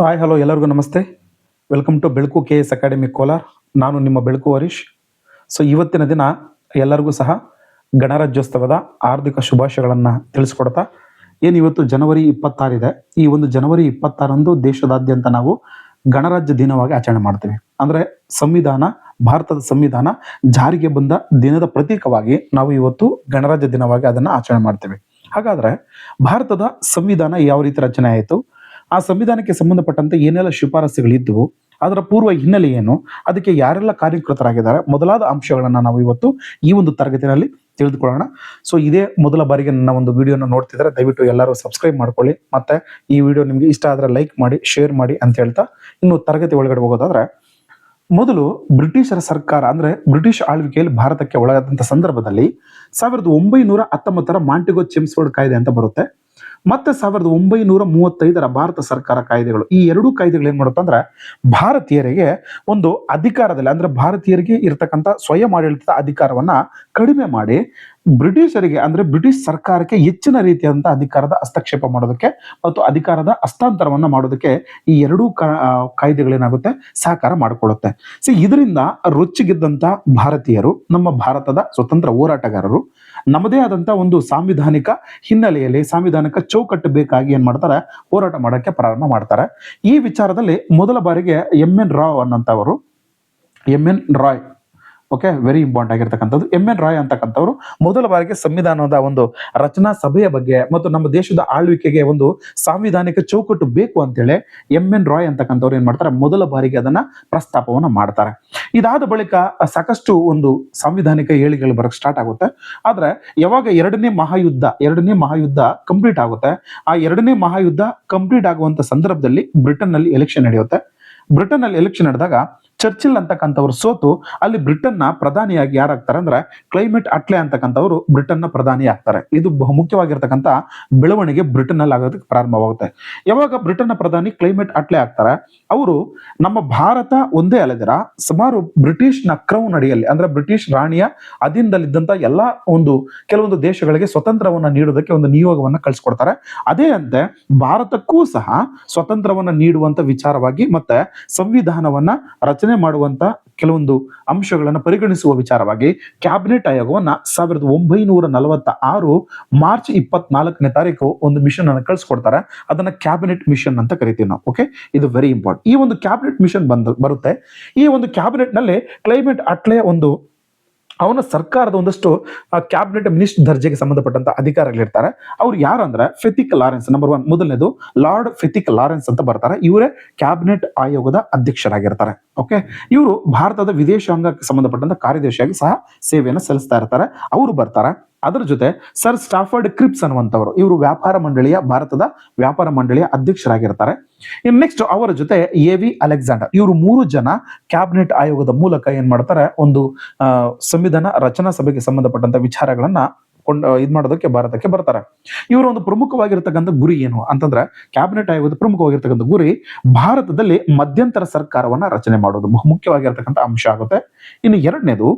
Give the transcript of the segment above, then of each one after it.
Hi hello ಎಲ್ಲರಿಗೂ ನಮಸ್ತೆ. Welcome to Belaku K S academy Kolar ನಾನು ನಿಮ್ಮ ಬೆಳಕು ಹರೀಶ್ ಸೊ ಇವತ್ತಿನ ದಿನ ಎಲ್ಲರಿಗೂ ಸಹ ಗಣರಾಜ್ಯೋತ್ಸವದ ಆರ್ಥಿಕ ಶುಭಾಶಯಗಳನ್ನು ತಿಳಿಸ್ಕೊಡ್ತಾ, ಏನು ಇವತ್ತು ಜನವರಿ ಇಪ್ಪತ್ತಾರಿದೆ ಈ ಒಂದು ಜನವರಿ ಇಪ್ಪತ್ತಾರಂದು ದೇಶದಾದ್ಯಂತ ನಾವು ಗಣರಾಜ್ಯ ದಿನವಾಗಿ ಆಚರಣೆ ಮಾಡ್ತೀವಿ. ಅಂದರೆ ಸಂವಿಧಾನ, ಭಾರತದ ಸಂವಿಧಾನ ಜಾರಿಗೆ ಬಂದ ದಿನದ ಪ್ರತೀಕವಾಗಿ ನಾವು ಇವತ್ತು ಗಣರಾಜ್ಯ ದಿನವಾಗಿ ಅದನ್ನು ಆಚರಣೆ ಮಾಡ್ತೀವಿ. ಹಾಗಾದ್ರೆ ಭಾರತದ ಸಂವಿಧಾನ ಯಾವ ರೀತಿ ರಚನೆ ಆಯಿತು? ಆ ಸಂವಿಧಾನಕ್ಕೆ ಸಂಬಂಧಪಟ್ಟಂತೆ ಏನೆಲ್ಲ ಶಿಫಾರಸುಗಳಿದ್ದವು ಅದರ ಪೂರ್ವ ಹಿನ್ನೆಲೆ ಏನು, ಅದಕ್ಕೆ ಯಾರೆಲ್ಲ ಕಾರ್ಯಕೃತರಾಗಿದ್ದಾರೆ ಮೊದಲಾದ ಅಂಶಗಳನ್ನು ನಾವು ಇವತ್ತು ಈ ಒಂದು ತರಗತಿಯಲ್ಲಿ ತಿಳಿದುಕೊಳ್ಳೋಣ. ಸೊ ಇದೇ ಮೊದಲ ಬಾರಿಗೆ ನನ್ನ ಒಂದು ವಿಡಿಯೋನ ನೋಡ್ತಿದ್ರೆ ದಯವಿಟ್ಟು ಎಲ್ಲರೂ ಸಬ್ಸ್ಕ್ರೈಬ್ ಮಾಡ್ಕೊಳ್ಳಿ, ಮತ್ತೆ ಈ ವಿಡಿಯೋ ನಿಮಗೆ ಇಷ್ಟ ಆದ್ರೆ ಲೈಕ್ ಮಾಡಿ ಶೇರ್ ಮಾಡಿ ಅಂತ ಹೇಳ್ತಾ ಇನ್ನು ತರಗತಿ ಒಳಗಡೆ ಹೋಗೋದಾದ್ರೆ, ಮೊದಲು ಬ್ರಿಟಿಷರ ಸರ್ಕಾರ ಅಂದ್ರೆ ಬ್ರಿಟಿಷ್ ಆಳ್ವಿಕೆಯಲ್ಲಿ ಭಾರತಕ್ಕೆ ಒಳಗಾದಂತ ಸಂದರ್ಭದಲ್ಲಿ ಸಾವಿರದ ಒಂಬೈನೂರ ಹತ್ತೊಂಬತ್ತರ ಮಾಂಟಿಗೋ ಚೆಮ್ಸ್ಫೋರ್ಡ್ ಕಾಯ್ದೆ ಅಂತ ಬರುತ್ತೆ. ಮತ್ತೆ ಸಾವಿರದ ಒಂಬೈನೂರ ಮೂವತ್ತೈದರ ಭಾರತ ಸರ್ಕಾರ ಕಾಯ್ದೆಗಳು. ಈ ಎರಡೂ ಕಾಯ್ದೆಗಳು ಏನ್ ಮಾಡುತ್ತೆ ಅಂದ್ರೆ ಭಾರತೀಯರಿಗೆ ಒಂದು ಅಧಿಕಾರದಲ್ಲಿ, ಅಂದ್ರೆ ಭಾರತೀಯರಿಗೆ ಇರತಕ್ಕಂಥ ಸ್ವಯಂ ಆಡಳಿತದ ಅಧಿಕಾರವನ್ನ ಕಡಿಮೆ ಮಾಡಿ ಬ್ರಿಟಿಷರಿಗೆ ಅಂದ್ರೆ ಬ್ರಿಟಿಷ್ ಸರ್ಕಾರಕ್ಕೆ ಹೆಚ್ಚಿನ ರೀತಿಯಾದಂತಹ ಅಧಿಕಾರದ ಹಸ್ತಕ್ಷೇಪ ಮಾಡೋದಕ್ಕೆ ಮತ್ತು ಅಧಿಕಾರದ ಹಸ್ತಾಂತರವನ್ನ ಮಾಡೋದಕ್ಕೆ ಈ ಎರಡೂ ಕಾಯ್ದೆಗಳೇನಾಗುತ್ತೆ? ಸಹಕಾರ ಮಾಡಿಕೊಳ್ಳುತ್ತೆ. ಸೊ ಇದರಿಂದ ರೊಚ್ಚಿಗೆದ್ದಂತ ಭಾರತೀಯರು, ನಮ್ಮ ಭಾರತದ ಸ್ವತಂತ್ರ ಹೋರಾಟಗಾರರು, ನಮ್ಮದೇ ಆದಂತ ಒಂದು ಸಾಂವಿಧಾನಿಕ ಹಿನ್ನೆಲೆಯಲ್ಲಿ ಸಾಂವಿಧಾನಿಕ ಚೌಕಟ್ಟು ಬೇಕಾಗಿ ಏನ್ ಮಾಡ್ತಾರೆ? ಹೋರಾಟ ಮಾಡೋಕ್ಕೆ ಪ್ರಾರಂಭ ಮಾಡ್ತಾರೆ. ಈ ವಿಚಾರದಲ್ಲಿ ಮೊದಲ ಬಾರಿಗೆ M N Rao ಅನ್ನಂತವರು M N Roy okay very important ಆಗಿರ್ತಕ್ಕಂಥದ್ದು. ಎಂ ಎನ್ ರಾಯ್ ಅಂತಕ್ಕಂಥವ್ರು ಮೊದಲ ಬಾರಿಗೆ ಸಂವಿಧಾನದ ಒಂದು ರಚನಾ ಸಭೆಯ ಬಗ್ಗೆ ಮತ್ತು ನಮ್ಮ ದೇಶದ ಆಳ್ವಿಕೆಗೆ ಒಂದು ಸಾಂವಿಧಾನಿಕ ಚೌಕಟ್ಟು ಬೇಕು ಅಂತೇಳಿ ಎಂ ಎನ್ ರಾಯ್ ಅಂತಕ್ಕಂಥವ್ರು ಏನ್ ಮಾಡ್ತಾರೆ? ಮೊದಲ ಬಾರಿಗೆ ಅದನ್ನ ಪ್ರಸ್ತಾಪವನ್ನ ಮಾಡ್ತಾರೆ. ಇದಾದ ಬಳಿಕ ಸಾಕಷ್ಟು ಒಂದು ಸಾಂವಿಧಾನಿಕ ಹೇಳಿಕೆಗಳು ಬರಕ್ ಸ್ಟಾರ್ಟ್ ಆಗುತ್ತೆ. ಆದ್ರೆ ಯಾವಾಗ ಎರಡನೇ ಮಹಾಯುದ್ಧ ಎರಡನೇ ಮಹಾಯುದ್ಧ ಕಂಪ್ಲೀಟ್ ಆಗುತ್ತೆ, ಆ ಎರಡನೇ ಮಹಾಯುದ್ಧ ಕಂಪ್ಲೀಟ್ ಆಗುವಂತ ಸಂದರ್ಭದಲ್ಲಿ ಬ್ರಿಟನ್ನಲ್ಲಿ ಎಲೆಕ್ಷನ್ ನಡೆಯುತ್ತೆ. ಬ್ರಿಟನ್ನಲ್ಲಿ ಎಲೆಕ್ಷನ್ ನಡೆದಾಗ ಚರ್ಚಿಲ್ ಅಂತಕ್ಕಂಥವ್ರು ಸೋತು, ಅಲ್ಲಿ ಬ್ರಿಟನ್ನ ಪ್ರಧಾನಿಯಾಗಿ ಯಾರಾಗ್ತಾರೆ ಅಂದ್ರೆ ಕ್ಲೈಮೇಟ್ ಅಟ್ಲೆ ಅಂತಕ್ಕಂಥವ್ರು ಬ್ರಿಟನ್ನ ಪ್ರಧಾನಿ ಆಗ್ತಾರೆ. ಇದು ಬಹು ಮುಖ್ಯವಾಗಿರ್ತಕ್ಕಂಥ ಬೆಳವಣಿಗೆ ಬ್ರಿಟನ್ ಅಲ್ಲಿ ಆಗೋದಕ್ಕೆ ಪ್ರಾರಂಭವಾಗುತ್ತೆ. ಯಾವಾಗ ಬ್ರಿಟನ್ನ ಪ್ರಧಾನಿ ಕ್ಲೈಮೇಟ್ ಅಟ್ಲೆ ಆಗ್ತಾರೆ, ಅವರು ನಮ್ಮ ಭಾರತ ಒಂದೇ ಅಲೆದಿರ, ಸುಮಾರು ಬ್ರಿಟಿಷ್ನ ಕ್ರೌನ್ ಅಡಿಯಲ್ಲಿ, ಅಂದ್ರೆ ಬ್ರಿಟಿಷ್ ರಾಣಿಯ ಅಧೀನದಲ್ಲಿದ್ದಂತ ಎಲ್ಲಾ ಒಂದು ಕೆಲವೊಂದು ದೇಶಗಳಿಗೆ ಸ್ವತಂತ್ರವನ್ನ ನೀಡೋದಕ್ಕೆ ಒಂದು ನಿಯೋಗವನ್ನ ಕಳಿಸ್ಕೊಡ್ತಾರೆ. ಅದೇ ಅಂತೆ, ಭಾರತಕ್ಕೂ ಸಹ ಸ್ವತಂತ್ರವನ್ನ ನೀಡುವಂತ ವಿಚಾರವಾಗಿ ಮತ್ತೆ ಸಂವಿಧಾನವನ್ನ ರಚನೆ ಮಾಡುವಂತ ಕೆಲವೊಂದು ಅಂಶಗಳನ್ನು ಪರಿಗಣಿಸುವ ವಿಚಾರವಾಗಿ ಕ್ಯಾಬಿನೆಟ್ ಆಯೋಗವನ್ನ ಸಾವಿರದ ಒಂಬೈನೂರ ನಲವತ್ತ ಆರು ಮಾರ್ಚ್ ಇಪ್ಪತ್ನಾಲ್ಕನೇ ತಾರೀಕು ಒಂದು ಮಿಷನ್ ಅನ್ನು ಕಳಿಸ್ಕೊಡ್ತಾರೆ. ಅದನ್ನ ಕ್ಯಾಬಿನೆಟ್ ಮಿಷನ್ ಅಂತ ಕರಿತೀವಿ ನಾವು ಓಕೆ ಇದು ವೆರಿ ಇಂಪಾರ್ಟೆಂಟ್ ಈ ಒಂದು ಕ್ಯಾಬಿನೆಟ್ ಮಿಷನ್ ಬಂದ ಬರುತ್ತೆ. ಈ ಒಂದು ಕ್ಯಾಬಿನೆಟ್ನಲ್ಲಿ ಕ್ಲೈಮೇಟ್ ಅಟ್ಲೆ ಒಂದು ಅವನ ಸರ್ಕಾರದ ಒಂದಷ್ಟು ಕ್ಯಾಬಿನೆಟ್ ಮಿನಿಸ್ಟರ್ ದರ್ಜೆಗೆ ಸಂಬಂಧಪಟ್ಟಂತ ಅಧಿಕಾರಿಗಳಿರ್ತಾರೆ ಅವ್ರು ಯಾರಂದ್ರೆ ಫೆತಿಕ್ ಲಾರೆನ್ಸ್ ನಂಬರ್ ಒನ್ ಮೊದಲನೇದು ಲಾರ್ಡ್ ಫೆತಿಕ್ ಲಾರೆನ್ಸ್ ಅಂತ ಬರ್ತಾರೆ. ಇವರೇ ಕ್ಯಾಬಿನೆಟ್ ಆಯೋಗದ ಅಧ್ಯಕ್ಷರಾಗಿರ್ತಾರೆ. ಓಕೆ ಇವರು ಭಾರತದ ವಿದೇಶಾಂಗಕ್ಕೆ ಸಂಬಂಧಪಟ್ಟಂತ ಕಾರ್ಯದರ್ಶಿಯಾಗಿ ಸಹ ಸೇವೆಯನ್ನು ಸಲ್ಲಿಸ್ತಾ ಇರ್ತಾರೆ. ಅವರು ಬರ್ತಾರೆ. ಅದರ ಜೊತೆ ಸರ್ ಸ್ಟಾಫರ್ಡ್ ಕ್ರಿಪ್ಸ್ ಅನ್ನುವಂಥವರು. ಇವರು ವ್ಯಾಪಾರ ಮಂಡಳಿಯ ಭಾರತದ ವ್ಯಾಪಾರ ಮಂಡಳಿಯ ಅಧ್ಯಕ್ಷರಾಗಿರ್ತಾರೆ. ಇನ್ನು ನೆಕ್ಸ್ಟ್ ಅವರ ಜೊತೆ ಎ ವಿ ಅಲೆಕ್ಸಾಂಡರ್. ಇವರು ಮೂರು ಜನ ಕ್ಯಾಬಿನೆಟ್ ಆಯೋಗದ ಮೂಲಕ ಏನ್ ಮಾಡ್ತಾರೆ, ಒಂದು ಸಂವಿಧಾನ ರಚನಾ ಸಭೆಗೆ ಸಂಬಂಧಪಟ್ಟಂತ ವಿಚಾರಗಳನ್ನ ಕೊಂಡ ಇದ್ ಮಾಡೋದಕ್ಕೆ ಭಾರತಕ್ಕೆ ಬರ್ತಾರೆ. ಇವರ ಒಂದು ಪ್ರಮುಖವಾಗಿರ್ತಕ್ಕಂಥ ಗುರಿ ಏನು ಅಂತಂದ್ರೆ ಕ್ಯಾಬಿನೆಟ್ ಆಯೋಗದ ಪ್ರಮುಖವಾಗಿರ್ತಕ್ಕಂಥ ಗುರಿ ಭಾರತದಲ್ಲಿ ಮಧ್ಯಂತರ ಸರ್ಕಾರವನ್ನ ರಚನೆ ಮಾಡೋದು ಮುಖ್ಯವಾಗಿರ್ತಕ್ಕಂಥ ಅಂಶ ಆಗುತ್ತೆ. ಇನ್ನು ಎರಡನೇದು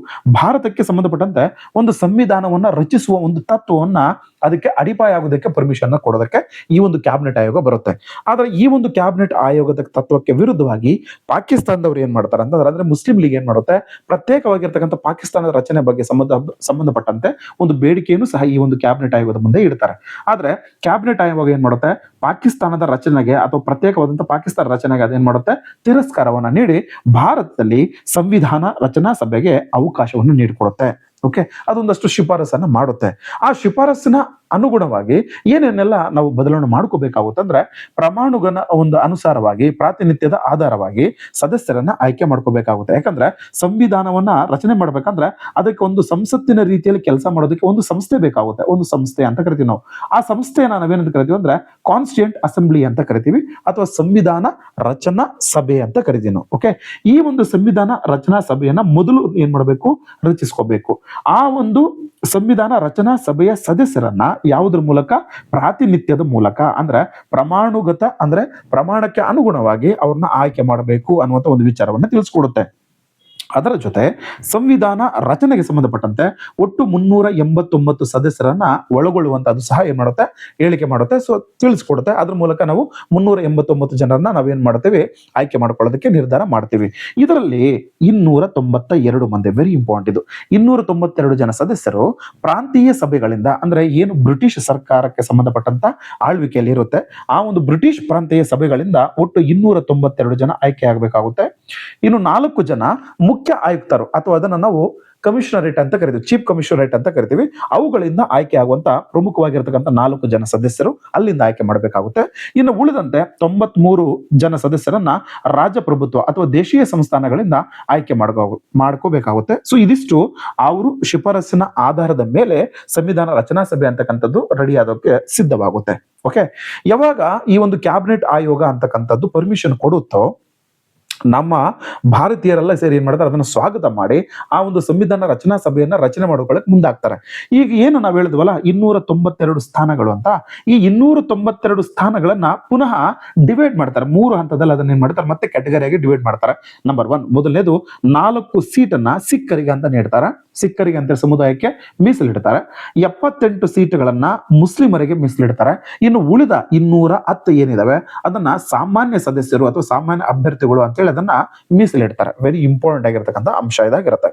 ಭಾರತಕ್ಕೆ ಸಂಬಂಧಪಟ್ಟಂತೆ ಒಂದು ಸಂವಿಧಾನವನ್ನ ರಚಿಸುವ ಒಂದು ತತ್ವವನ್ನ ಅದಕ್ಕೆ ಅಡಿಪಾಯ ಆಗೋದಕ್ಕೆ ಪರ್ಮಿಷನ್ ಕೊಡೋದಕ್ಕೆ ಈ ಒಂದು ಕ್ಯಾಬಿನೆಟ್ ಆಯೋಗ ಬರುತ್ತೆ. ಆದ್ರೆ ಈ ಒಂದು ಕ್ಯಾಬಿನೆಟ್ ಆಯೋಗದ ತತ್ವಕ್ಕೆ ವಿರುದ್ಧವಾಗಿ ಪಾಕಿಸ್ತಾನದವ್ರು ಏನ್ ಮಾಡ್ತಾರೆ ಅಂತಂದ್ರೆ ಅಂದ್ರೆ ಮುಸ್ಲಿಂ ಲೀಗ್ ಏನ್ ಮಾಡುತ್ತೆ? ಪ್ರತ್ಯೇಕವಾಗಿರ್ತಕ್ಕಂಥ ಪಾಕಿಸ್ತಾನದ ರಚನೆ ಬಗ್ಗೆ ಸಂಬಂಧ, ಸಂಬಂಧಪಟ್ಟಂತೆ ಒಂದು ಬೇಡಿಕೆಯನ್ನು ಸಹ ಈ ಒಂದು ಕ್ಯಾಬಿನೆಟ್ ಆಯೋಗದ ಮುಂದೆ ಇಡ್ತಾರೆ. ಆದ್ರೆ ಕ್ಯಾಬಿನೆಟ್ ಆಯೋಗ ಏನ್ ಮಾಡುತ್ತೆ? ಪಾಕಿಸ್ತಾನದ ರಚನೆಗೆ ಅಥವಾ ಪ್ರತ್ಯೇಕವಾದಂತಹ ಪಾಕಿಸ್ತಾನ ರಚನೆಗೆ ಅದೇನ್ ಮಾಡುತ್ತೆ? ತಿರಸ್ಕಾರವನ್ನ ನೀಡಿ ಭಾರತದಲ್ಲಿ ಸಂವಿಧಾನ ರಚನಾ ಸಭೆಗೆ ಅವಕಾಶವನ್ನು ನೀಡಿಕೊಡುತ್ತೆ. ಓಕೆ ಅದೊಂದಷ್ಟು ಶಿಫಾರಸನ್ನು ಮಾಡುತ್ತೆ. ಆ ಶಿಫಾರಸ್ಸಿನ ಅನುಗುಣವಾಗಿ ಏನೇನೆಲ್ಲ ನಾವು ಬದಲಾವಣೆ ಮಾಡ್ಕೋಬೇಕಾಗುತ್ತಂದ್ರೆ ಪ್ರಮಾಣುಗನ ಒಂದು ಅನುಸಾರವಾಗಿ, ಪ್ರಾತಿನಿಧ್ಯದ ಆಧಾರವಾಗಿ ಸದಸ್ಯರನ್ನ ಆಯ್ಕೆ ಮಾಡ್ಕೋಬೇಕಾಗುತ್ತೆ. ಯಾಕಂದ್ರೆ ಸಂವಿಧಾನವನ್ನ ರಚನೆ ಮಾಡ್ಬೇಕಂದ್ರೆ ಅದಕ್ಕೆ ಒಂದು ಸಂಸತ್ತಿನ ರೀತಿಯಲ್ಲಿ ಕೆಲಸ ಮಾಡೋದಕ್ಕೆ ಒಂದು ಸಂಸ್ಥೆ ಬೇಕಾಗುತ್ತೆ. ಒಂದು ಸಂಸ್ಥೆ ಅಂತ ಕರಿತೀವಿ ನಾವು. ಆ ಸಂಸ್ಥೆಯನ್ನ ನಾವೇನಂತ ಕರಿತೀವಿ ಅಂದ್ರೆ ಕಾನ್ಸ್ಟಿಟ್ಯೂಂಟ್ ಅಸೆಂಬ್ಲಿ ಅಂತ ಕರಿತೀವಿ ಅಥವಾ ಸಂವಿಧಾನ ರಚನಾ ಸಭೆ ಅಂತ ಕರಿತೀವಿ ನಾವು. ಓಕೆ ಈ ಒಂದು ಸಂವಿಧಾನ ರಚನಾ ಸಭೆಯನ್ನ ಮೊದಲು ಏನ್ ಮಾಡಬೇಕು? ರಚಿಸ್ಕೋಬೇಕು. ಆ ಒಂದು ಸಂವಿಧಾನ ರಚನಾ ಸಭೆಯ ಸದಸ್ಯರನ್ನ ಯಾವುದ್ರ ಮೂಲಕ? ಪ್ರಾತಿನಿತ್ಯದ ಮೂಲಕ. ಅಂದ್ರೆ ಪ್ರಮಾಣುಗತ ಅಂದ್ರೆ ಪ್ರಮಾಣಕ್ಕೆ ಅನುಗುಣವಾಗಿ ಅವ್ರನ್ನ ಆಯ್ಕೆ ಮಾಡಬೇಕು ಅನ್ನುವಂತ ಒಂದು ವಿಚಾರವನ್ನ ತಿಳಿಸ್ಕೊಡುತ್ತೆ. ಅದರ ಜೊತೆ ಸಂವಿಧಾನ ರಚನೆಗೆ ಸಂಬಂಧಪಟ್ಟಂತೆ ಒಟ್ಟು ಮುನ್ನೂರ ಎಂಬತ್ತೊಂಬತ್ತು ಸದಸ್ಯರನ್ನ ಒಳಗೊಳ್ಳುವಂತ ಅದು ಸಹ ಏನ್ ಮಾಡುತ್ತೆ? ಹೇಳಿಕೆ ಮಾಡುತ್ತೆ. ಸೊ ತಿಳಿಸ್ಕೊಡುತ್ತೆ. ಅದ್ರ ಮೂಲಕ ನಾವು ಮುನ್ನೂರ ಎಂಬತ್ತೊಂಬತ್ತು ಜನರನ್ನ ನಾವೇನ್ ಮಾಡ್ತೇವೆ ಆಯ್ಕೆ ಮಾಡ್ಕೊಳ್ಳೋದಕ್ಕೆ ನಿರ್ಧಾರ ಮಾಡ್ತೀವಿ. ಇದರಲ್ಲಿ ಇನ್ನೂರ ತೊಂಬತ್ತ ಎರಡು ಮಂದಿ ವೆರಿ ಇಂಪಾರ್ಟೆಂಟ್ ಇದು. ಇನ್ನೂರ ತೊಂಬತ್ತೆರಡು ಜನ ಸದಸ್ಯರು ಪ್ರಾಂತೀಯ ಸಭೆಗಳಿಂದ, ಅಂದ್ರೆ ಏನು ಬ್ರಿಟಿಷ್ ಸರ್ಕಾರಕ್ಕೆ ಸಂಬಂಧಪಟ್ಟಂತ ಆಳ್ವಿಕೆಯಲ್ಲಿ ಇರುತ್ತೆ. ಆ ಒಂದು ಬ್ರಿಟಿಷ್ ಪ್ರಾಂತೀಯ ಸಭೆಗಳಿಂದ ಒಟ್ಟು ಇನ್ನೂರ ತೊಂಬತ್ತೆರಡು ಜನ ಆಯ್ಕೆ ಆಗಬೇಕಾಗುತ್ತೆ. ಇನ್ನು ನಾಲ್ಕು ಜನ ಮುಖ್ಯ ಆಯುಕ್ತರು ಅಥವಾ ಅದನ್ನ ನಾವು ಕಮಿಷನರೇಟ್ ಅಂತ ಕರಿತೀವಿ ಚೀಫ್ ಕಮಿಷನರೇಟ್ ಅಂತ ಕರಿತೀವಿ. ಅವುಗಳಿಂದ ಆಯ್ಕೆ ಆಗುವಂತ ಪ್ರಮುಖವಾಗಿರ್ತಕ್ಕಂಥ ನಾಲ್ಕು ಜನ ಸದಸ್ಯರು ಅಲ್ಲಿಂದ ಆಯ್ಕೆ ಮಾಡಬೇಕಾಗುತ್ತೆ. ಇನ್ನು ಉಳಿದಂತೆ ತೊಂಬತ್ ಮೂರು ಜನ ಸದಸ್ಯರನ್ನ ರಾಜಪ್ರಭುತ್ವ ಅಥವಾ ದೇಶೀಯ ಸಂಸ್ಥಾನಗಳಿಂದ ಆಯ್ಕೆ ಮಾಡ್ಕೋ, ಮಾಡ್ಕೋಬೇಕಾಗುತ್ತೆ. ಸೊ ಇದಿಷ್ಟು ಅವರು ಶಿಫಾರಸ್ಸಿನ ಆಧಾರದ ಮೇಲೆ ಸಂವಿಧಾನ ರಚನಾ ಸಭೆ ಅಂತಕ್ಕಂಥದ್ದು ರೆಡಿ ಸಿದ್ಧವಾಗುತ್ತೆ. ಓಕೆ ಯಾವಾಗ ಈ ಒಂದು ಕ್ಯಾಬಿನೆಟ್ ಆಯೋಗ ಅಂತಕ್ಕಂಥದ್ದು ಪರ್ಮಿಷನ್ ಕೊಡುತ್ತೋ ನಮ್ಮ ಭಾರತೀಯರೆಲ್ಲ ಸೇರಿ ಏನ್ ಮಾಡ್ತಾರೆ? ಅದನ್ನ ಸ್ವಾಗತ ಮಾಡಿ ಆ ಒಂದು ಸಂವಿಧಾನ ರಚನಾ ಸಭೆಯನ್ನ ರಚನೆ ಮಾಡ್ಕೊಳ್ಳಕ್ ಮುಂದಾಗ್ತಾರೆ. ಈಗ ಏನು ನಾವ್ ಹೇಳಿದ್ವಲ್ಲ? ಇನ್ನೂರ ತೊಂಬತ್ತೆರಡು ಸ್ಥಾನಗಳು ಅಂತ. ಈ ಇನ್ನೂರ ತೊಂಬತ್ತೆರಡು ಸ್ಥಾನಗಳನ್ನ ಪುನಃ ಡಿವೈಡ್ ಮಾಡ್ತಾರೆ. ಮೂರು ಹಂತದಲ್ಲಿ ಅದನ್ನ ಏನ್ ಮಾಡ್ತಾರೆ? ಮತ್ತೆ ಕ್ಯಾಟಗರಿಯಾಗಿ ಡಿವೈಡ್ ಮಾಡ್ತಾರೆ. ನಂಬರ್ ಒನ್ ಮೊದಲನೇದು, ನಾಲ್ಕು ಸೀಟನ್ನ ಸಿಕ್ಕರಿಗೆ ಅಂತ ನೀಡ್ತಾರೆ. ಸಿಕ್ಕರಿಗೆ ಅಂತ ಸಮುದಾಯಕ್ಕೆ ಮೀಸಲಿಡ್ತಾರೆ. ಎಪ್ಪತ್ತೆಂಟು ಸೀಟುಗಳನ್ನ ಮುಸ್ಲಿಮರಿಗೆ ಮೀಸಲಿಡ್ತಾರೆ. ಇನ್ನು ಉಳಿದ ಇನ್ನೂರ ಹತ್ತು ಏನಿದಾವೆ? ಅದನ್ನ ಸಾಮಾನ್ಯ ಸದಸ್ಯರು ಅಥವಾ ಸಾಮಾನ್ಯ ಅಭ್ಯರ್ಥಿಗಳು ಅಂತೇಳಿ ಅದನ್ನ ಮೀಸಲಿಡ್ತಾರೆ ವೆರಿ ಇಂಪಾರ್ಟೆಂಟ್ ಆಗಿರ್ತಕ್ಕಂಥ ಅಂಶ ಇದಾಗಿರುತ್ತೆ.